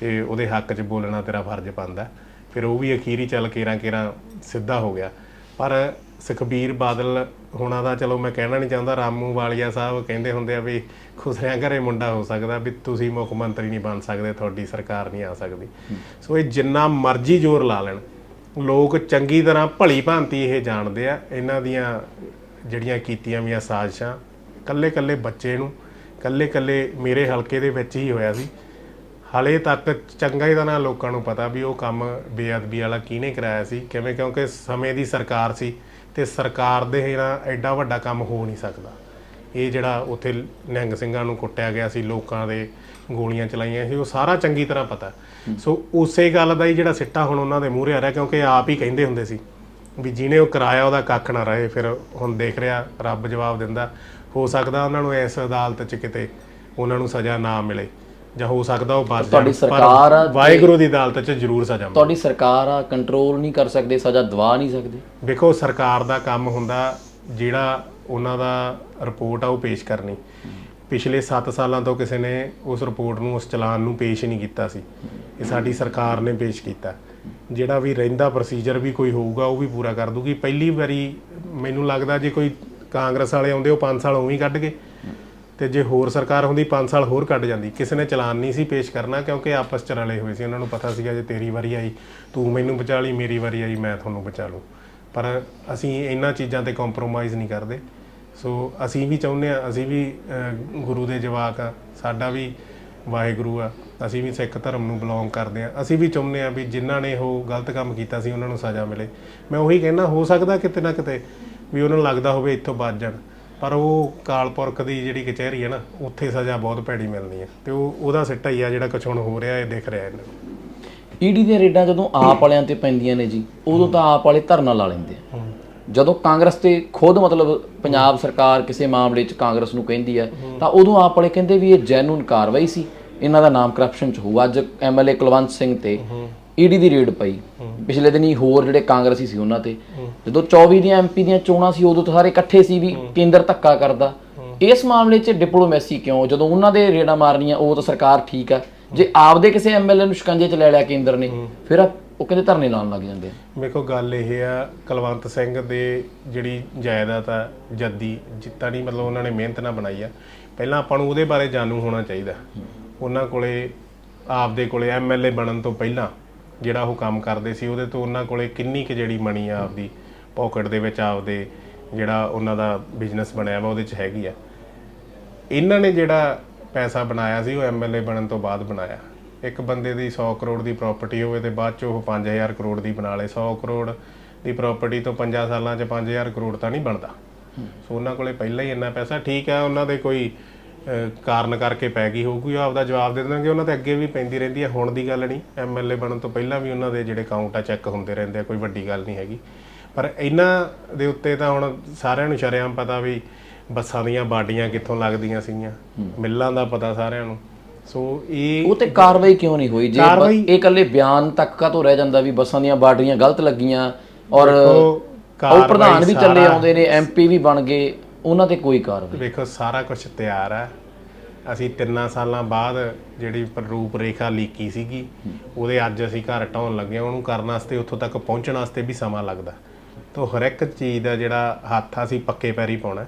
ਤੇ ਉਹਦੇ ਹੱਕ 'ਚ ਬੋਲਣਾ ਤੇਰਾ ਫਰਜ਼ ਬਣਦਾ ਫਿਰ ਉਹ ਵੀ ਅਖੀਰੀ ਚੱਲ ਕੇਰਾਂ ਕੇਰਾਂ ਸਿੱਧਾ ਹੋ ਗਿਆ। ਪਰ ਸੁਖਬੀਰ ਬਾਦਲ ਹੋਣਾ ਦਾ ਚਲੋ ਮੈਂ ਕਹਿਣਾ ਨਹੀਂ ਚਾਹੁੰਦਾ, ਰਾਮੂ ਵਾਲੀਆ ਸਾਹਿਬ ਕਹਿੰਦੇ ਹੁੰਦੇ ਆ ਵੀ ਖੁਸਰਿਆਂ ਘਰੇ ਮੁੰਡਾ ਹੋ ਸਕਦਾ ਵੀ ਤੁਸੀਂ ਮੁੱਖ ਮੰਤਰੀ ਨਹੀਂ ਬਣ ਸਕਦੇ, ਤੁਹਾਡੀ ਸਰਕਾਰ ਨਹੀਂ ਆ ਸਕਦੀ। ਸੋ ਇਹ ਜਿੰਨਾ ਮਰਜ਼ੀ ਜ਼ੋਰ ਲਾ ਲੈਣ। ਲੋਕ ਚੰਗੀ ਤਰ੍ਹਾਂ ਭਲੀ ਭਾਂਤੀ ਇਹ ਜਾਣਦੇ ਆ, ਇਹਨਾਂ ਦੀਆਂ ਜਿਹੜੀਆਂ ਕੀਤੀਆਂ ਵੀਆਂ ਸਾਜ਼ਿਸ਼ਾਂ ਕੱਲੇ ਕੱਲੇ ਬੱਚੇ ਨੂੰ ਕੱਲੇ ਕੱਲੇ ਮੇਰੇ ਹਲਕੇ ਦੇ ਵਿੱਚ ਹੀ ਹੋਇਆ ਸੀ। ਹਾਲੇ ਤੱਕ ਚੰਗਾ ਹੀ ਤਰ੍ਹਾਂ ਲੋਕਾਂ ਨੂੰ ਪਤਾ ਵੀ ਉਹ ਕੰਮ ਬੇਅਦਬੀ ਵਾਲਾ ਕਿਹਨੇ ਕਰਾਇਆ ਸੀ, ਕਿਵੇਂ ਕਿਉਂਕਿ ਸਮੇਂ ਦੀ ਸਰਕਾਰ ਸੀ ਤੇ ਸਰਕਾਰ ਦੇ ਨਾਲ ਐਡਾ ਵੱਡਾ ਕੰਮ ਹੋ ਨਹੀਂ ਸਕਦਾ। ਇਹ ਜਿਹੜਾ ਉੱਥੇ ਨਿਹੰਗ ਸਿੰਘਾਂ ਨੂੰ ਕੁੱਟਿਆ ਗਿਆ ਸੀ, ਲੋਕਾਂ ਦੇ ਗੋਲੀਆਂ ਚਲਾਈਆਂ ਸੀ, ਉਹ ਸਾਰਾ ਚੰਗੀ ਤਰ੍ਹਾਂ ਪਤਾ। ਸੋ ਉਸੇ ਗੱਲ ਦਾ ਹੀ ਜਿਹੜਾ ਸਿੱਟਾ ਹੁਣ ਉਹਨਾਂ ਦੇ ਮੂਹਰੇ ਆ ਰਿਹਾ, ਕਿਉਂਕਿ ਆਪ ਹੀ ਕਹਿੰਦੇ ਹੁੰਦੇ ਸੀ ਵੀ ਜਿਹਨੇ ਉਹ ਕਰਾਇਆ ਉਹਦਾ ਕੱਖ ਨਾ ਰਹੇ, ਫਿਰ ਹੁਣ ਦੇਖ ਰਿਹਾ, ਰੱਬ ਜਵਾਬ ਦਿੰਦਾ। ਹੋ ਸਕਦਾ ਉਹਨਾਂ ਨੂੰ ਇਸ ਅਦਾਲਤ 'ਚ ਕਿਤੇ ਉਹਨਾਂ ਨੂੰ ਸਜ਼ਾ ਨਾ ਮਿਲੇ ਜਾਂ ਹੋ ਸਕਦਾ ਉਹ ਬਚ ਤੁਹਾਡੀ ਜਾਣ, ਪਰ ਸਰਕਾਰ ਆ ਤੇ- ਵਾਹਿਗੁਰੂ ਦੀ ਅਦਾਲਤ 'ਚ ਜ਼ਰੂਰ ਸਜ਼ਾ ਮਿਲੇ। ਤੁਹਾਡੀ ਸਰਕਾਰ ਆ ਕੰਟਰੋਲ ਨਹੀਂ ਕਰ ਸਕਦੇ ਸਜ਼ਾ ਦਵਾ ਨਹੀਂ ਸਕਦੇ। ਵੇਖੋ ਸਰਕਾਰ ਦਾ ਕੰਮ ਹੁੰਦਾ ਜਿਹੜਾ ਉਹਨਾਂ ਦਾ ਰਿਪੋਰਟ ਆ ਉਹ ਪੇਸ਼ ਕਰਨੀ। ਪਿਛਲੇ 7 ਸਾਲਾਂ ਤੋਂ ਕਿਸੇ ਨੇ ਉਸ ਰਿਪੋਰਟ ਨੂੰ ਉਸ ਚਲਾਨ ਨੂੰ ਪੇਸ਼ ਨਹੀਂ ਕੀਤਾ ਸੀ। ਇਹ ਸਾਡੀ ਸਰਕਾਰ ਨੇ ਪੇਸ਼ ਕੀਤਾ। ਜਿਹੜਾ ਵੀ ਰਹਿੰਦਾ ਪ੍ਰੋਸੀਜਰ ਵੀ ਕੋਈ ਹੋਊਗਾ ਉਹ ਵੀ ਪੂਰਾ ਕਰ ਦੂਗੀ। ਪਹਿਲੀ ਵਾਰੀ ਮੈਨੂੰ ਲੱਗਦਾ ਜੇ ਕੋਈ ਕਾਂਗਰਸ ਵਾਲੇ ਆਉਂਦੇ, ਉਹ 5 ਸਾਲ ਉਵੇਂ ਹੀ ਕੱਢ ਗਏ। ਤੇ ਜੇ ਹੋਰ ਸਰਕਾਰ ਹੁੰਦੀ 5 ਸਾਲ ਹੋਰ ਕੱਢ ਜਾਂਦੀ। ਕਿਸੇ ਨੇ ਚਲਾਨ ਨਹੀਂ ਸੀ ਪੇਸ਼ ਕਰਨਾ, ਕਿਉਂਕਿ ਆਪਸ ਚ ਰਲੇ ਹੋਏ ਸੀ। ਉਹਨਾਂ ਨੂੰ ਪਤਾ ਸੀਗਾ, ਜੇ ਤੇਰੀ ਵਾਰੀ ਆਈ, ਤੂੰ ਮੈਨੂੰ ਬਚਾ ਲਈ, ਮੇਰੀ ਵਾਰੀ ਆਈ, ਮੈਂ ਤੁਹਾਨੂੰ ਬਚਾ ਲੂੰ ਪਰ ਅਸੀਂ ਇਹਨਾਂ ਚੀਜ਼ਾਂ ਤੇ ਕੰਪਰੋਮਾਈਜ਼ ਨਹੀਂ ਕਰਦੇ। ਸੋ ਅਸੀਂ ਵੀ ਚਾਹੁੰਦੇ ਆ ਅਸੀਂ ਵੀ ਗੁਰੂ ਦੇ ਜਵਾਕ ਆ ਸਾਡਾ ਵੀ ਵਾਹਿਗੁਰੂ ਆ। ਅਸੀਂ ਵੀ ਸਿੱਖ ਧਰਮ ਨੂੰ ਬਿਲੋਂਗ ਕਰਦੇ ਆ ਅਸੀਂ ਵੀ ਚਾਹੁੰਦੇ ਆ ਵੀ ਜਿਨ੍ਹਾਂ ਨੇ ਉਹ ਗਲਤ ਕੰਮ ਕੀਤਾ ਸੀ, ਉਹਨਾਂ ਨੂੰ ਸਜ਼ਾ ਮਿਲੇ। ਮੈਂ ਉਹੀ ਕਹਿਣਾ ਹੋ ਸਕਦਾ ਕਿਤੇ ਨਾ ਕਿਤੇ ਵੀ ਉਹਨਾਂ ਨੂੰ ਲੱਗਦਾ ਹੋਵੇ ਇੱਥੋਂ ਬਚ ਜਾਣ। ਪਰ ਉਹ ਕਾਲਪੁਰਖ ਦੀ ਜਿਹੜੀ ਕਚਹਿਰੀ ਹੈ ਨਾ ਉੱਥੇ ਸਜ਼ਾ ਬਹੁਤ ਭੈੜੀ ਮਿਲਣੀ ਹੈ। ਤੇ ਉਹ ਉਹਦਾ ਸਿੱਟਾ ਹੀ ਆ ਜਿਹੜਾ ਕੁਛ ਹੁਣ ਹੋ ਰਿਹਾ ਇਹ ਦਿਖ ਰਿਹਾ ਇਹਨਾਂ ਨੂੰ। ਈਡੀ ਦੀਆਂ ਰੇਡਾਂ ਜਦੋਂ ਆਪ ਵਾਲਿਆਂ ਤੇ ਪੈਂਦੀਆਂ ਨੇ ਜੀ ਉਦੋਂ ਤਾਂ ਆਪ ਵਾਲੇ ਧਰਨਾ ਲਾ ਲੈਂਦੇ ਆ। ਜਦੋਂ ਕਾਂਗਰਸ ਤੇ ਖੁਦ ਮਤਲਬ ਪੰਜਾਬ ਸਰਕਾਰ ਕਿਸੇ ਮਾਮਲੇ 'ਚ ਕਾਂਗਰਸ ਨੂੰ ਕਹਿੰਦੀ ਹੈ। ਤਾਂ ਉਦੋਂ ਆਪ ਵਾਲੇ ਕਹਿੰਦੇ ਵੀ ਇਹ ਜੈਨੂਨ ਕਾਰਵਾਈ ਸੀ। ਇਹਨਾਂ ਦਾ ਨਾਮ ਕਰਪਸ਼ਨ 'ਚ ਹੋਊ। ਅੱਜ ਐਮਐਲਏ ਕੁਲਵੰਤ ਸਿੰਘ ਤੇ ਈਡੀ ਦੀ ਰੇਡ ਪਈ। ਪਿਛਲੇ ਦਿਨੀ ਹੋਰ ਜਿਹੜੇ ਕਾਂਗਰਸੀ ਸੀ ਉਹਨਾਂ ਤੇ। ਜਦੋਂ 24 ਦੀਆਂ ਐਮਪੀ ਦੀਆਂ ਚੋਣਾਂ ਸੀ ਉਦੋਂ ਤਾਂ ਸਾਰੇ ਇਕੱਠੇ ਸੀ ਵੀ ਕੇਂਦਰ ਧੱਕਾ ਕਰਦਾ। ਇਸ ਮਾਮਲੇ 'ਚ ਡਿਪਲੋਮੈਸੀ ਕਿਉਂ? ਜਦੋਂ ਉਹਨਾਂ ਦੇ ਰੇਡਾਂ ਮਾਰਨੀਆਂ ਉਹ ਤਾਂ ਸਰਕਾਰ ਠੀਕ ਆ। ਜੇ ਆਪਦੇ ਕਿਸੇ ਐਮਐਲਏ ਨੂੰ ਸ਼ਿਕੰਜੇ 'ਚ ਲੈ ਲਿਆ ਕੇਂਦਰ ਨੇ ਫਿਰ ਉਹ ਕਹਿੰਦੇ ਧਰਨੇ ਲਾਉਣ ਲੱਗ ਜਾਂਦੇ ਵੇਖੋ ਗੱਲ ਇਹ ਆ ਕੁਲਵੰਤ ਸਿੰਘ ਦੇ ਜਿਹੜੀ ਜਾਇਦਾਦ ਆ ਜੱਦੀ ਜਿੱਤਾ ਨਹੀਂ ਮਤਲਬ ਉਹਨਾਂ ਨੇ ਮਿਹਨਤ ਨਾਲ ਬਣਾਈ ਆ। ਪਹਿਲਾਂ ਆਪਾਂ ਨੂੰ ਉਹਦੇ ਬਾਰੇ ਜਾਣੂ ਹੋਣਾ ਚਾਹੀਦਾ। ਉਹਨਾਂ ਕੋਲੇ ਆਪਦੇ ਕੋਲੇ ਐਮਐਲਏ ਬਣਨ ਤੋਂ ਪਹਿਲਾਂ ਜਿਹੜਾ ਉਹ ਕੰਮ ਕਰਦੇ ਸੀ ਉਹਦੇ ਤੋਂ ਉਹਨਾਂ ਕੋਲੇ ਕਿੰਨੀ ਕੁ ਜਿਹੜੀ ਮਣੀ ਆ ਆਪਦੀ ਪਾਕਟ ਦੇ ਵਿੱਚ ਆਪਦੇ ਜਿਹੜਾ ਉਹਨਾਂ ਦਾ ਬਿਜ਼ਨਸ ਬਣਿਆ ਵਾ ਉਹਦੇ 'ਚ ਹੈਗੀ ਆ। ਇਹਨਾਂ ਨੇ ਜਿਹੜਾ ਪੈਸਾ ਬਣਾਇਆ ਸੀ ਉਹ ਐਮਐਲਏ ਬਣਨ ਤੋਂ ਬਾਅਦ ਬਣਾਇਆ। ਇੱਕ ਬੰਦੇ ਦੀ 100 ਕਰੋੜ ਦੀ ਪ੍ਰਾਪਰਟੀ ਹੋਵੇ ਤੇ ਬਾਅਦ ਚ ਉਹ 5000 ਕਰੋੜ ਦੀ ਬਣਾ ਲੇ 100 ਕਰੋੜ ਦੀ ਪ੍ਰਾਪਰਟੀ ਤੋਂ 5 ਸਾਲਾਂ ਚ 5000 ਕਰੋੜ ਤਾਂ ਨਹੀਂ ਬਣਦਾ। ਸੋ ਉਹਨਾਂ ਕੋਲੇ ਪਹਿਲਾਂ ਹੀ ਇੰਨਾ ਪੈਸਾ ਠੀਕ ਹੈ ਉਹਨਾਂ ਦੇ ਕੋਈ ਕਾਰਨ ਕਰਕੇ ਪੈ ਗਈ ਹੋਊਗੀ ਉਹ ਆਪਦਾ ਜਵਾਬ ਦੇ ਦੇਣਗੇ ਉਹਨਾਂ ਤੇ ਅੱਗੇ ਵੀ ਪੈਂਦੀ ਰਹਿੰਦੀ ਹੈ। ਹੁਣ ਦੀ ਗੱਲ ਨਹੀਂ। ਐਮਐਲਏ ਬਣਨ ਤੋਂ ਪਹਿਲਾਂ ਵੀ ਉਹਨਾਂ ਦੇ ਜਿਹੜੇ ਅਕਾਊਂਟ ਆ ਚੈੱਕ ਹੁੰਦੇ ਰਹਿੰਦੇ ਆ ਕੋਈ ਵੱਡੀ ਗੱਲ ਨਹੀਂ ਹੈਗੀ। ਪਰ ਇਹਨਾਂ ਦੇ ਉੱਤੇ ਤਾਂ ਹੁਣ ਸਾਰਿਆਂ ਨੂੰ ਸ਼ਰੇਆਮ ਪਤਾ ਵੀ ਬੱਸਾਂ ਦੀਆਂ ਬਾਡੀਆਂ ਕਿੱਥੋਂ ਲੱਗਦੀਆਂ ਸੀਗੀਆਂ। ਮਿੱਲਾਂ ਦਾ ਪਤਾ ਸਾਰਿਆਂ ਨੂੰ। ਸੋ ਇਹ ਉਹ ਤੇ ਕਾਰਵਾਈ ਕਿਉਂ ਨਹੀਂ ਹੋਈ? ਜੇ ਇਹ ਇਕੱਲੇ ਬਿਆਨ ਤੱਕ ਕਾ ਤੋਂ ਰਹਿ ਜਾਂਦਾ ਵੀ ਬੱਸਾਂ ਦੀਆਂ ਬਾਰਡਰੀਆਂ ਗਲਤ ਲੱਗੀਆਂ ਔਰ ਉਹ ਪ੍ਰਧਾਨ ਵੀ ਚੱਲੇ ਆਉਂਦੇ ਨੇ ਐਮਪੀ ਵੀ ਬਣ ਗਏ। ਉਹਨਾਂ ਤੇ ਕੋਈ ਕਾਰਵਾਈ ਵੇਖੋ, ਸਾਰਾ ਕੁਝ ਤਿਆਰ ਹੈ ਅਸੀਂ ਤਿੰਨਾਂ ਸਾਲਾਂ ਬਾਅਦ ਜਿਹੜੀ ਪ- ਰੂਪ ਰੇਖਾ ਲੀਕੀ ਸੀਗੀ, ਉਹਦੇ ਅੱਜ ਅਸੀਂ ਘਰ ਢਾਉਣ ਲੱਗੇ ਹਾਂ। ਉਹਨੂੰ ਕਰਨ ਵਾਸਤੇ, ਉੱਥੋਂ ਤੱਕ ਪਹੁੰਚਣ ਵਾਸਤੇ ਵੀ ਸਮਾਂ ਲੱਗਦਾ। ਤਾਂ ਹਰ ਇੱਕ ਚੀਜ਼ ਦਾ ਜਿਹੜਾ ਹੱਥ ਆ, ਅਸੀਂ ਪੱਕੇ ਪੈਰੀ ਪਾਉਣਾ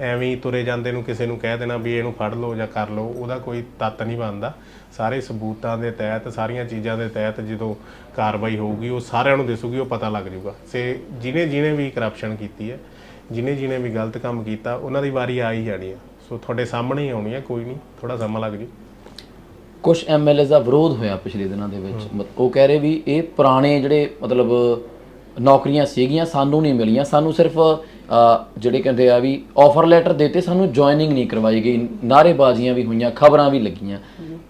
ਐਵੇਂ ਹੀ ਤੁਰੇ ਜਾਂਦੇ ਨੂੰ ਕਿਸੇ ਨੂੰ ਕਹਿ ਦੇਣਾ ਵੀ ਇਹਨੂੰ ਫੜ ਲਓ ਜਾਂ ਕਰ ਲਓ, ਉਹਦਾ ਕੋਈ ਤੱਤ ਨਹੀਂ ਬਣਦਾ। ਸਾਰੇ ਸਬੂਤਾਂ ਦੇ ਤਹਿਤ, ਸਾਰੀਆਂ ਚੀਜ਼ਾਂ ਦੇ ਤਹਿਤ ਜਦੋਂ ਕਾਰਵਾਈ ਹੋਊਗੀ, ਉਹ ਸਾਰਿਆਂ ਨੂੰ ਦਿਸੂਗੀ, ਉਹ ਪਤਾ ਲੱਗ ਜਾਊਗਾ। ਸੇ ਜਿਨੇ ਜਿਨੇ ਵੀ ਕਰਪਸ਼ਨ ਕੀਤੀ ਹੈ ਜਿਨੇ ਜਿਨੇ ਵੀ ਗਲਤ ਕੰਮ ਕੀਤਾ ਉਹਨਾਂ ਦੀ ਵਾਰੀ ਆ ਹੀ ਜਾਣੀ ਹੈ ਸੋ ਤੁਹਾਡੇ ਸਾਹਮਣੇ ਹੀ ਆਉਣੀ ਹੈ ਕੋਈ ਨਹੀਂ ਥੋੜਾ ਸਮਾਂ ਲੱਗ ਜੀ। ਕੁਝ ਐਮਐਲਏਜ਼ ਦਾ ਵਿਰੋਧ ਹੋਇਆ ਪਿਛਲੇ ਦਿਨਾਂ ਦੇ ਵਿੱਚ। ਉਹ ਕਹਿ ਰਹੇ ਵੀ ਇਹ ਪੁਰਾਣੇ ਜਿਹੜੇ ਮਤਲਬ ਨੌਕਰੀਆਂ ਸੀਗੀਆਂ ਸਾਨੂੰ ਨਹੀਂ ਮਿਲੀਆਂ। ਸਾਨੂੰ ਸਿਰਫ ਜਿਹੜੇ ਕਹਿੰਦੇ ਆ ਵੀ ਆਫਰ ਲੈਟਰ ਦਿੱਤੇ ਸਾਨੂੰ ਜੁਆਇਨਿੰਗ ਨਹੀਂ ਕਰਵਾਈ ਗਈ। ਨਾਅਰੇਬਾਜ਼ੀਆਂ ਵੀ ਹੋਈਆਂ ਖਬਰਾਂ ਵੀ ਲੱਗੀਆਂ।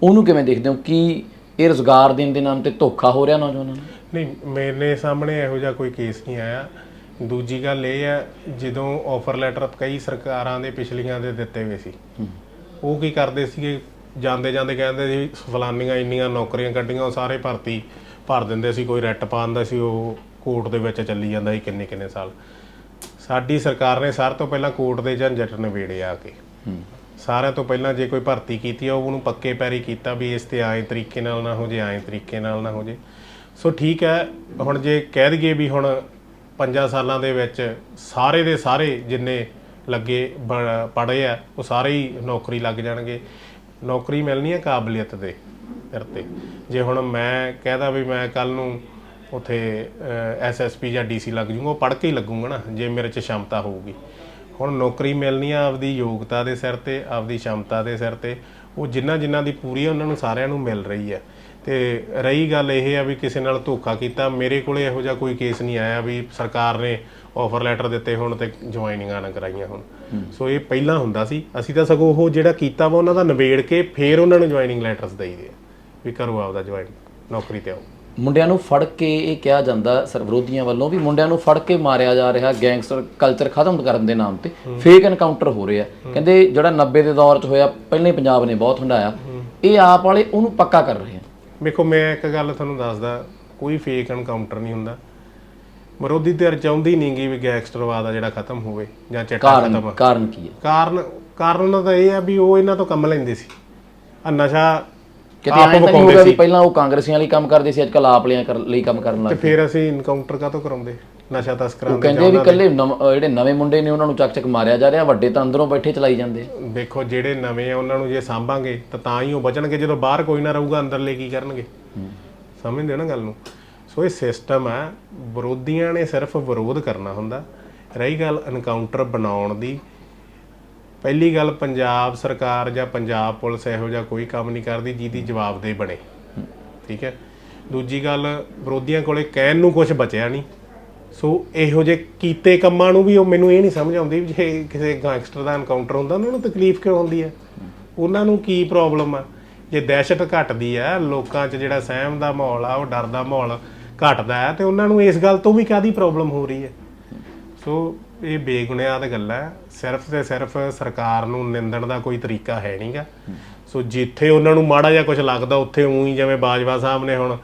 ਉਹਨੂੰ ਕਿਵੇਂ ਦੇਖਦੇ ਹੋ? ਕੀ ਇਹ ਰੋਜ਼ਗਾਰ ਦੇਣ ਦੇ ਨਾਮ ਤੇ ਧੋਖਾ ਹੋ ਰਿਹਾ ਨੌਜਵਾਨਾਂ ਨੂੰ? ਨਹੀਂ ਮੇਰੇ ਸਾਹਮਣੇ ਇਹੋ ਜਿਹਾ ਕੋਈ ਕੇਸ ਨਹੀਂ ਆਇਆ। ਦੂਜੀ ਗੱਲ ਇਹ ਹੈ ਜਦੋਂ ਆਫਰ ਲੈਟਰ ਕਈ ਸਰਕਾਰਾਂ ਦੇ ਪਿਛਲੀਆਂ ਦੇ ਦਿੱਤੇ ਹੋਏ ਸੀ ਉਹ ਕੀ ਕਰਦੇ ਸੀਗੇ? ਜਾਂਦੇ ਜਾਂਦੇ ਕਹਿੰਦੇ ਸੀ ਫਲਾਨੀਆਂ ਇੰਨੀਆਂ ਨੌਕਰੀਆਂ ਕੱਢੀਆਂ ਉਹ ਸਾਰੇ ਭਰਤੀ ਭਰ ਦਿੰਦੇ ਸੀ ਕੋਈ ਰੈਟ ਪਾਉਂਦਾ ਸੀ ਉਹ ਕੋਰਟ ਦੇ ਵਿੱਚ ਚੱਲੀ ਜਾਂਦਾ ਸੀ ਕਿੰਨੇ ਕਿੰਨੇ ਸਾਲ। ਸਾਡੀ ਸਰਕਾਰ ਨੇ ਸਾਰ ਤੋਂ ਪਹਿਲਾਂ ਕੋਰਟ ਦੇ ਝੰਜਟ ਨਿਬੇੜੇ ਆ ਕੇ। ਸਾਰਿਆਂ ਤੋਂ ਪਹਿਲਾਂ ਜੇ ਕੋਈ ਭਰਤੀ ਕੀਤੀ ਆ ਉਹਨੂੰ ਪੱਕੇ ਪੈਰੀ ਕੀਤਾ ਵੀ ਇਸ ਤੇ ਆਏ ਤਰੀਕੇ ਨਾਲ ਨਾ ਹੋ ਜੇ ਆਏ ਤਰੀਕੇ ਨਾਲ ਨਾ ਹੋ ਜੇ। ਸੋ ਠੀਕ ਹੈ ਹੁਣ ਜੇ ਕਹਿ ਦਈਏ ਵੀ ਹੁਣ ਪੰਜਾਂ ਸਾਲਾਂ ਦੇ ਵਿੱਚ ਸਾਰੇ ਦੇ ਸਾਰੇ ਜਿੰਨੇ ਲੱਗੇ ਪੜ੍ਹੇ ਆ, ਉਹ ਸਾਰੇ ਹੀ ਨੌਕਰੀ ਲੱਗ ਜਾਣਗੇ। ਨੌਕਰੀ ਮਿਲਣੀ ਹੈ ਕਾਬਲੀਅਤ ਦੇ ਸਿਰ ਤੇ। ਜੇ ਹੁਣ ਮੈਂ ਕਹਿਦਾ ਵੀ ਮੈਂ ਕੱਲ ਨੂੰ ਉਥੇ ਐਸਐਸਪੀ ਜਾਂ ਡੀਸੀ ਲੱਗ ਜੂਗਾ, ਉਹ ਪੜ੍ਹ ਕੇ ਹੀ ਲੱਗੂਗਾ ਨਾ, ਜੇ ਮੇਰੇ 'ਚ ਸ਼ਮਤਾ ਹੋਊਗੀ। ਹੁਣ ਨੌਕਰੀ ਮਿਲਣੀ ਆ ਆਪਦੀ ਯੋਗਤਾ ਦੇ ਸਿਰ ਤੇ, ਆਪਦੀ ਸ਼ਮਤਾ ਦੇ ਸਿਰ ਤੇ, ਉਹ ਜਿਨ੍ਹਾਂ ਜਿਨ੍ਹਾਂ ਦੀ ਪੂਰੀ ਉਹਨਾਂ ਨੂੰ ਸਾਰਿਆਂ ਨੂੰ ਮਿਲ ਰਹੀ ਹੈ ਤੇ ਰਹੀ ਗੱਲ ਇਹ ਆ ਵੀ ਕਿਸੇ ਨਾਲ ਧੋਖਾ ਕੀਤਾ। ਮੇਰੇ ਕੋਲੇ ਇਹੋ ਜਿਹਾ ਕੋਈ ਕੇਸ ਨਹੀਂ ਆਇਆ ਵੀ ਸਰਕਾਰ ਨੇ ਆਫਰ ਲੈਟਰ ਦਿੱਤੇ ਹੁਣ ਤੇ ਜੁਆਇਨਿੰਗਾਂ ਨਾ ਕਰਾਈਆਂ ਹੁਣ। ਸੋ ਇਹ ਪਹਿਲਾਂ ਹੁੰਦਾ ਸੀ। ਅਸੀਂ ਤਾਂ ਸਗੋਂ ਉਹ ਜਿਹੜਾ ਕੀਤਾ ਵਾ ਉਹਨਾਂ ਦਾ ਨਿਬੇੜ ਕੇ ਫੇਰ ਉਹਨਾਂ ਨੂੰ ਜੁਆਇਨਿੰਗ ਲੈਟਰਸ ਦੇਈਦੇ ਆ ਵੀ ਕਰੋ ਆਪਦਾ ਜੁਆਇਨ ਨੌਕਰੀ ਤੇ ਆਓ। ਮੁੰਡਿਆਂ ਨੂੰ ਫੜ ਕੇ ਇਹ ਕਿਹਾ ਜਾਂਦਾ ਸਰ ਵਿਰੋਧੀਆਂ ਵੱਲੋਂ ਵੀ ਮੁੰਡਿਆਂ ਨੂੰ ਫੜ ਕੇ ਮਾਰਿਆ ਜਾ ਰਿਹਾ ਗੈਂਗਸਟਰ ਕਲਚਰ ਖਤਮ ਕਰਨ ਦੇ ਨਾਮ ਤੇ। ਫੇਕ ਐਨਕਾਊਂਟਰ ਹੋ ਰਿਹਾ। ਕਹਿੰਦੇ ਜਿਹੜਾ 90 ਦੇ ਦੌਰ 'ਚ ਹੋਇਆ ਪਹਿਲਾਂ ਪੰਜਾਬ ਨੇ ਬਹੁਤ ਹੰਡਾਇਆ। ਇਹ ਆਪ ਵਾਲੇ ਉਹਨੂੰ ਪੱਕਾ ਕਰ ਰਹੇ ਆ। ਵੇਖੋ ਮੈਂ ਇੱਕ ਗੱਲ ਤੁਹਾਨੂੰ ਦੱਸਦਾ ਕੋਈ ਫੇਕ ਐਨਕਾਊਂਟਰ ਨਹੀਂ ਹੁੰਦਾ। ਵਿਰੋਧੀ ਧਿਰ ਚਾਹੁੰਦੀ ਨਹੀਂਗੀ ਵੀ ਗੈਂਗਸਟਰਵਾਦ ਆ ਜਿਹੜਾ ਖਤਮ ਹੋਵੇ ਜਾਂ ਚਿੱਟਾ ਖਤਮ ਕਾਰਨ ਕੀ ਹੈ? ਕਾਰਨ ਕਾਰਨ ਉਹਨਾਂ ਦਾ ਇਹ ਆ ਵੀ ਉਹ ਇਹਨਾਂ ਤੋਂ ਕੰਮ ਲੈਂਦੇ ਸੀ। ਆ ਨਸ਼ਾ ਕਿਤੇ ਐਂ ਤਾਂ ਨਹੀਂ ਹੋਗਾ ਵੀ ਪਹਿਲਾਂ ਉਹ ਕਾਂਗਰਸੀਆਂ ਲਈ ਕੰਮ ਕਰਦੇ ਸੀ ਅੱਜ ਕੱਲ ਆਪ ਲਿਆਂ ਕਰ ਲਈ ਕੰਮ ਕਰਨ ਲੱਗ ਤੇ ਫਿਰ ਅਸੀਂ ਇਨਕਾਊਂਟਰ ਕਾਹਤੋਂ ਕਰਾਉਂਦੇ? ਨਸ਼ਾ ਤਸਕਰਾਂ ਉਹ ਦੇ ਕਹਿੰਦੇ ਵੀ ਕੱਲੇ ਜਿਹੜੇ ਨਵੇਂ ਮੁੰਡੇ ਨੇ ਉਹਨਾਂ ਨੂੰ ਚੱਕ ਚੱਕ ਮਾਰਿਆ ਜਾ ਰਿਹਾ ਵੱਡੇ ਤਾਂ ਅੰਦਰੋਂ ਬੈਠੇ ਚਲਾਈ ਜਾਂਦੇ। ਆ। ਦੇਖੋ ਜਿਹੜੇ ਨਵੇਂ ਆ ਉਹਨਾਂ ਨੂੰ ਜੇ ਸਾਂਭਾਂਗੇ ਤਾਂ ਤਾਂ ਹੀ ਉਹ ਬਚਣਗੇ। ਜਦੋਂ ਬਾਹਰ ਕੋਈ ਨਾ ਰਹੂਗਾ ਅੰਦਰਲੇ ਕੀ ਕਰਨਗੇ? ਸਮਝਦੇ ਹੋ ਨਾ ਗੱਲ ਨੂੰ? ਸੋ ਇਹ ਸਿਸਟਮ ਹੈ ਵਿਰੋਧੀਆਂ ਨੇ ਸਿਰਫ ਵਿਰੋਧ ਕਰਨਾ ਹੁੰਦਾ। ਰਹੀ ਗੱਲ ਐਨਕਾਊਂਟਰ ਬਣਾਉਣ ਦੀ। ਪਹਿਲੀ ਗੱਲ ਪੰਜਾਬ ਸਰਕਾਰ ਜਾਂ ਪੰਜਾਬ ਪੁਲਿਸ ਇਹੋ ਜਿਹਾ ਕੋਈ ਕੰਮ ਨਹੀਂ ਕਰਦੀ ਜਿਹਦੀ ਜਵਾਬਦੇਹ ਬਣੇ। ਠੀਕ ਹੈ? ਦੂਜੀ ਗੱਲ ਵਿਰੋਧੀਆਂ ਕੋਲੇ ਕਹਿਣ ਨੂੰ ਕੁਝ ਬਚਿਆ ਨਹੀਂ। ਸੋ ਇਹੋ ਜਿਹੇ ਕੀਤੇ ਕੰਮਾਂ ਨੂੰ ਵੀ ਉਹ ਮੈਨੂੰ ਇਹ ਨਹੀਂ ਸਮਝ ਆਉਂਦੀ ਵੀ ਜੇ ਕਿਸੇ ਗੈਂਗਸਟਰ ਦਾ ਐਨਕਾਊਂਟਰ ਹੁੰਦਾ, ਉਹਨਾਂ ਨੂੰ ਤਕਲੀਫ ਕਿਉਂ ਹੁੰਦੀ ਹੈ ਉਹਨਾਂ ਨੂੰ ਕੀ ਪ੍ਰੋਬਲਮ ਆ? ਜੇ ਦਹਿਸ਼ਤ ਘਟਦੀ ਆ, ਲੋਕਾਂ 'ਚ ਜਿਹੜਾ ਸਹਿਮ ਦਾ ਮਾਹੌਲ ਆ, ਉਹ ਡਰ ਦਾ ਮਾਹੌਲ ਘਟਦਾ ਹੈ ਤੇ ਉਹਨਾਂ ਨੂੰ ਇਸ ਗੱਲ ਤੋਂ ਵੀ ਕਾਦੀ ਪ੍ਰੋਬਲਮ ਹੋ ਰਹੀ ਹੈ ਸੋ ਇਹ ਬੇਗੁਨਿਆਦ ਗੱਲ ਹੈ ਸਿਰਫ ਤੇ ਸਿਰਫ ਸਰਕਾਰ ਨੂੰ ਨਿੰਦਣ ਦਾ ਕੋਈ ਤਰੀਕਾ ਹੈ ਨਹੀਂਗਾ ਸੋ ਜਿੱਥੇ ਉਹਨਾਂ ਨੂੰ ਮਾੜਾ ਜਿਹਾ ਕੁਝ ਲੱਗਦਾ, ਉੱਥੇ ਉਹੀ ਜਿਵੇਂ ਬਾਜਵਾ ਸਾਹਿਬ ਨੇ ਹੁਣ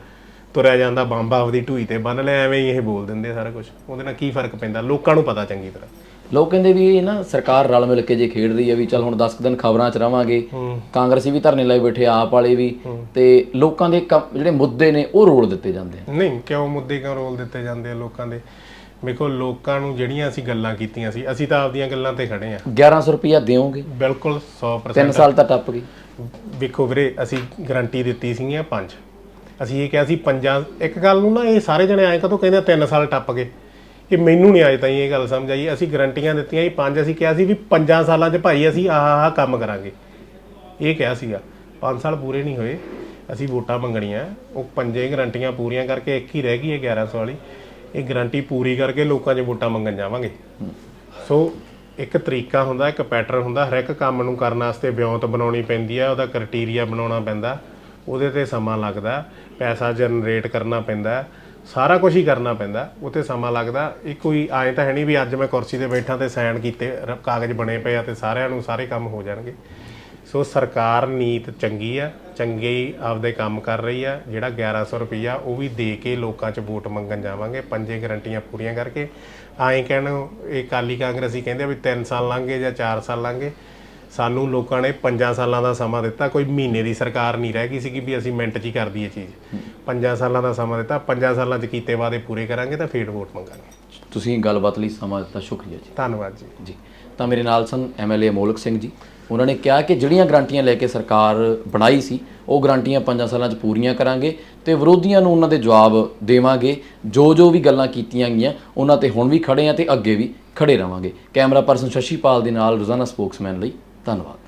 ਤੁਰਿਆ ਜਾਂਦਾ ਬੰਬ ਆਪਦੀ ਢੂਈ ਤੇ ਬੰਨ ਲਿਆ ਐਵੇਂ ਹੀ ਇਹ ਬੋਲ ਦਿੰਦੇ ਆ ਸਾਰਾ ਕੁਝ ਉਹਦੇ ਨਾਲ ਕੀ ਫ਼ਰਕ ਪੈਂਦਾ? ਲੋਕਾਂ ਨੂੰ ਪਤਾ ਚੰਗੀ ਤਰ੍ਹਾਂ। ਲੋਕ ਕਹਿੰਦੇ ਵੀ ਇਹ ਨਾ ਸਰਕਾਰ ਰਲ ਮਿਲ ਕੇ ਜੇ ਖੇਡ ਰਹੀ ਹੈ ਵੀ ਚਲ ਹੁਣ 10 ਕੁ ਦਿਨ ਖਬਰਾਂ 'ਚ ਰਵਾਂਗੇ ਕਾਂਗਰਸੀ ਵੀ ਧਰਨੇ ਲਾਈ ਬੈਠੇ ਆਪ ਵਾਲੇ ਵੀ ਤੇ ਲੋਕਾਂ ਦੇ ਕੰਮ- ਜਿਹੜੇ ਮੁੱਦੇ ਨੇ ਉਹ ਰੋਲ ਦਿੱਤੇ ਜਾਂਦੇ ਆ। ਨਹੀਂ ਕਿਉਂ ਮੁੱਦੇ ਕਿਉਂ ਰੋਲ ਦਿੱਤੇ ਜਾਂਦੇ ਆ ਲੋਕਾਂ ਦੇ? ਵੇਖੋ ਲੋਕਾਂ ਨੂੰ ਜਿਹੜੀਆਂ ਅਸੀਂ ਗੱਲਾਂ ਕੀਤੀਆਂ ਸੀ ਅਸੀਂ ਤਾਂ ਆਪਦੀਆਂ ਗੱਲਾਂ ਤੇ ਖੜੇ ਆ। 1100 ਰੁਪਇਆ ਦਿਓਗੇ? ਬਿਲਕੁਲ 100% 3 ਸਾਲ ਤਾਂ ਟੱਪ ਗਈ। ਵੇਖੋ ਵੀਰੇ ਅਸੀਂ ਗਾਰੰਟੀ ਦਿੱਤੀ ਸੀਗੀਆਂ ਪੰਜ। ਅਸੀਂ ਇਹ ਕਿਹਾ ਸੀ ਪੰਜਾਂ ਇੱਕ ਗੱਲ ਨੂੰ ਨਾ ਇਹ ਸਾਰੇ ਜਣੇ ਆਏ ਕਦੋਂ ਕਹਿੰਦੇ ਆ, ਤਿੰਨ ਸਾਲ ਟੱਪ ਗਏ। ਇਹ ਮੈਨੂੰ ਨਹੀਂ ਆਏ ਤਾਂ ਇਹ ਗੱਲ ਸਮਝ ਆਈ। ਅਸੀਂ ਗਰੰਟੀਆਂ ਦਿੱਤੀਆਂ ਸੀ ਪੰਜ ਅਸੀਂ ਕਿਹਾ ਸੀ ਵੀ ਪੰਜਾਂ ਸਾਲਾਂ 'ਚ ਭਾਈ ਅਸੀਂ ਆਹ ਆਹ ਕੰਮ ਕਰਾਂਗੇ। ਇਹ ਕਿਹਾ ਸੀਗਾ। 5 ਸਾਲ ਪੂਰੇ ਨਹੀਂ ਹੋਏ। ਅਸੀਂ ਵੋਟਾਂ ਮੰਗਣੀਆਂ। ਉਹ ਪੰਜੇ ਗਰੰਟੀਆਂ ਪੂਰੀਆਂ ਕਰਕੇ ਇੱਕ ਹੀ ਰਹਿ ਗਈ ਹੈ 1100 ਵਾਲੀ। ਇਹ ਗਰੰਟੀ ਪੂਰੀ ਕਰਕੇ ਲੋਕਾਂ 'ਚ ਵੋਟਾਂ ਮੰਗਣ ਜਾਵਾਂਗੇ। ਸੋ ਇੱਕ ਤਰੀਕਾ ਹੁੰਦਾ, ਇੱਕ ਪੈਟਰਨ ਹੁੰਦਾ। ਹਰ ਇੱਕ ਕੰਮ ਨੂੰ ਕਰਨ ਵਾਸਤੇ ਵਿਉਂਤ ਬਣਾਉਣੀ ਪੈਂਦੀ ਹੈ। ਉਹਦਾ ਕ੍ਰਾਈਟੇਰੀਆ ਬਣਾਉਣਾ ਪੈਂਦਾ। ਉਹਦੇ ਤੇ ਸਮਾਂ ਲੱਗਦਾ। ਪੈਸਾ ਜਨਰੇਟ ਕਰਨਾ ਪੈਂਦਾ, ਸਾਰਾ ਕੁਝ ਹੀ ਕਰਨਾ ਪੈਂਦਾ ਉਹ ਤੇ ਸਮਾਂ ਲੱਗਦਾ। ਇਹ ਕੋਈ ਆਏ ਤਾਂ ਹੈ ਨਹੀਂ ਵੀ ਅੱਜ ਮੈਂ ਕੁਰਸੀ ਤੇ ਬੈਠਾ ਤੇ ਸਾਈਨ ਕੀਤੇ, ਰ- ਕਾਗਜ਼ ਬਣੇ ਪਏ ਆ ਤੇ ਸਾਰਿਆਂ ਨੂੰ ਸਾਰੇ ਕੰਮ ਹੋ ਜਾਣਗੇ। ਸੋ ਸਰਕਾਰ ਨੀਤ ਚੰਗੀ ਆ, ਚੰਗੇ ਆਪਦੇ ਕੰਮ ਕਰ ਰਹੀ ਆ, ਜਿਹੜਾ 1100 ਰੁਪਈਆ ਉਹ ਵੀ ਦੇ ਕੇ ਲੋਕਾਂ 'ਚ ਵੋਟ ਮੰਗਣ ਜਾਵਾਂਗੇ, ਪੰਜੇ ਗਰੰਟੀਆਂ ਪੂਰੀਆਂ ਕਰਕੇ। ਆਏ ਕਹਿਣ, ਇਹ ਕਾਲੀ ਕਾਂਗਰਸੀ ਕਹਿੰਦੇ ਵੀ 3 ਸਾਲ ਲੰਘੇ ਜਾਂ 4 ਸਾਲ ਲੰਘੇ ਸਾਨੂੰ ਲੋਕਾਂ ਨੇ 5 ਸਾਲਾਂ ਦਾ ਸਮਾਂ ਦਿੱਤਾ ਕੋਈ ਮਹੀਨੇ ਦੀ ਸਰਕਾਰ ਨਹੀਂ ਰਹਿ ਗਈ ਸੀਗੀ ਵੀ ਅਸੀਂ ਮਿੰਟ 'ਚ ਹੀ ਕਰ ਦਈਏ ਚੀਜ਼। 5 ਸਾਲਾਂ ਦਾ ਸਮਾਂ ਦਿੱਤਾ 5 ਸਾਲਾਂ 'ਚ ਕੀਤੇ ਵਾਅਦੇ ਪੂਰੇ ਕਰਾਂਗੇ ਤਾਂ ਫੇਰ ਵੋਟ ਮੰਗਾਂਗੇ। ਤੁਸੀਂ ਗੱਲਬਾਤ ਲਈ ਸਮਾਂ ਦਿੱਤਾ ਸ਼ੁਕਰੀਆ ਜੀ। ਧੰਨਵਾਦ ਜੀ। ਜੀ ਤਾਂ ਮੇਰੇ ਨਾਲ ਸਨ ਐਮਐਲਏ ਮੋਲਕ ਸਿੰਘ ਜੀ। ਉਹਨਾਂ ਨੇ ਕਿਹਾ ਕਿ ਜਿਹੜੀਆਂ ਗਰੰਟੀਆਂ ਲੈ ਕੇ ਸਰਕਾਰ ਬਣਾਈ ਸੀ ਉਹ ਗਰੰਟੀਆਂ 5 ਸਾਲਾਂ 'ਚ ਪੂਰੀਆਂ ਕਰਾਂਗੇ ਤੇ ਵਿਰੋਧੀਆਂ ਨੂੰ ਉਹਨਾਂ ਦੇ ਜਵਾਬ ਦੇਵਾਂਗੇ। ਜੋ ਜੋ ਵੀ ਗੱਲਾਂ ਕੀਤੀਆਂ ਗਈਆਂ ਉਹਨਾਂ ਤੇ ਹੁਣ ਵੀ ਖੜੇ ਆ ਤੇ ਅੱਗੇ ਵੀ ਖੜੇ ਰਵਾਂਗੇ ਕੈਮਰਾ ਪਰਸਨ ਸ਼ਸ਼ੀਪਾਲ ਦੇ ਨਾਲ ਰੋਜ਼ਾਨਾ ਸਪੋਕਸਮੈਨ ਲਈ ਧੰਨਵਾਦ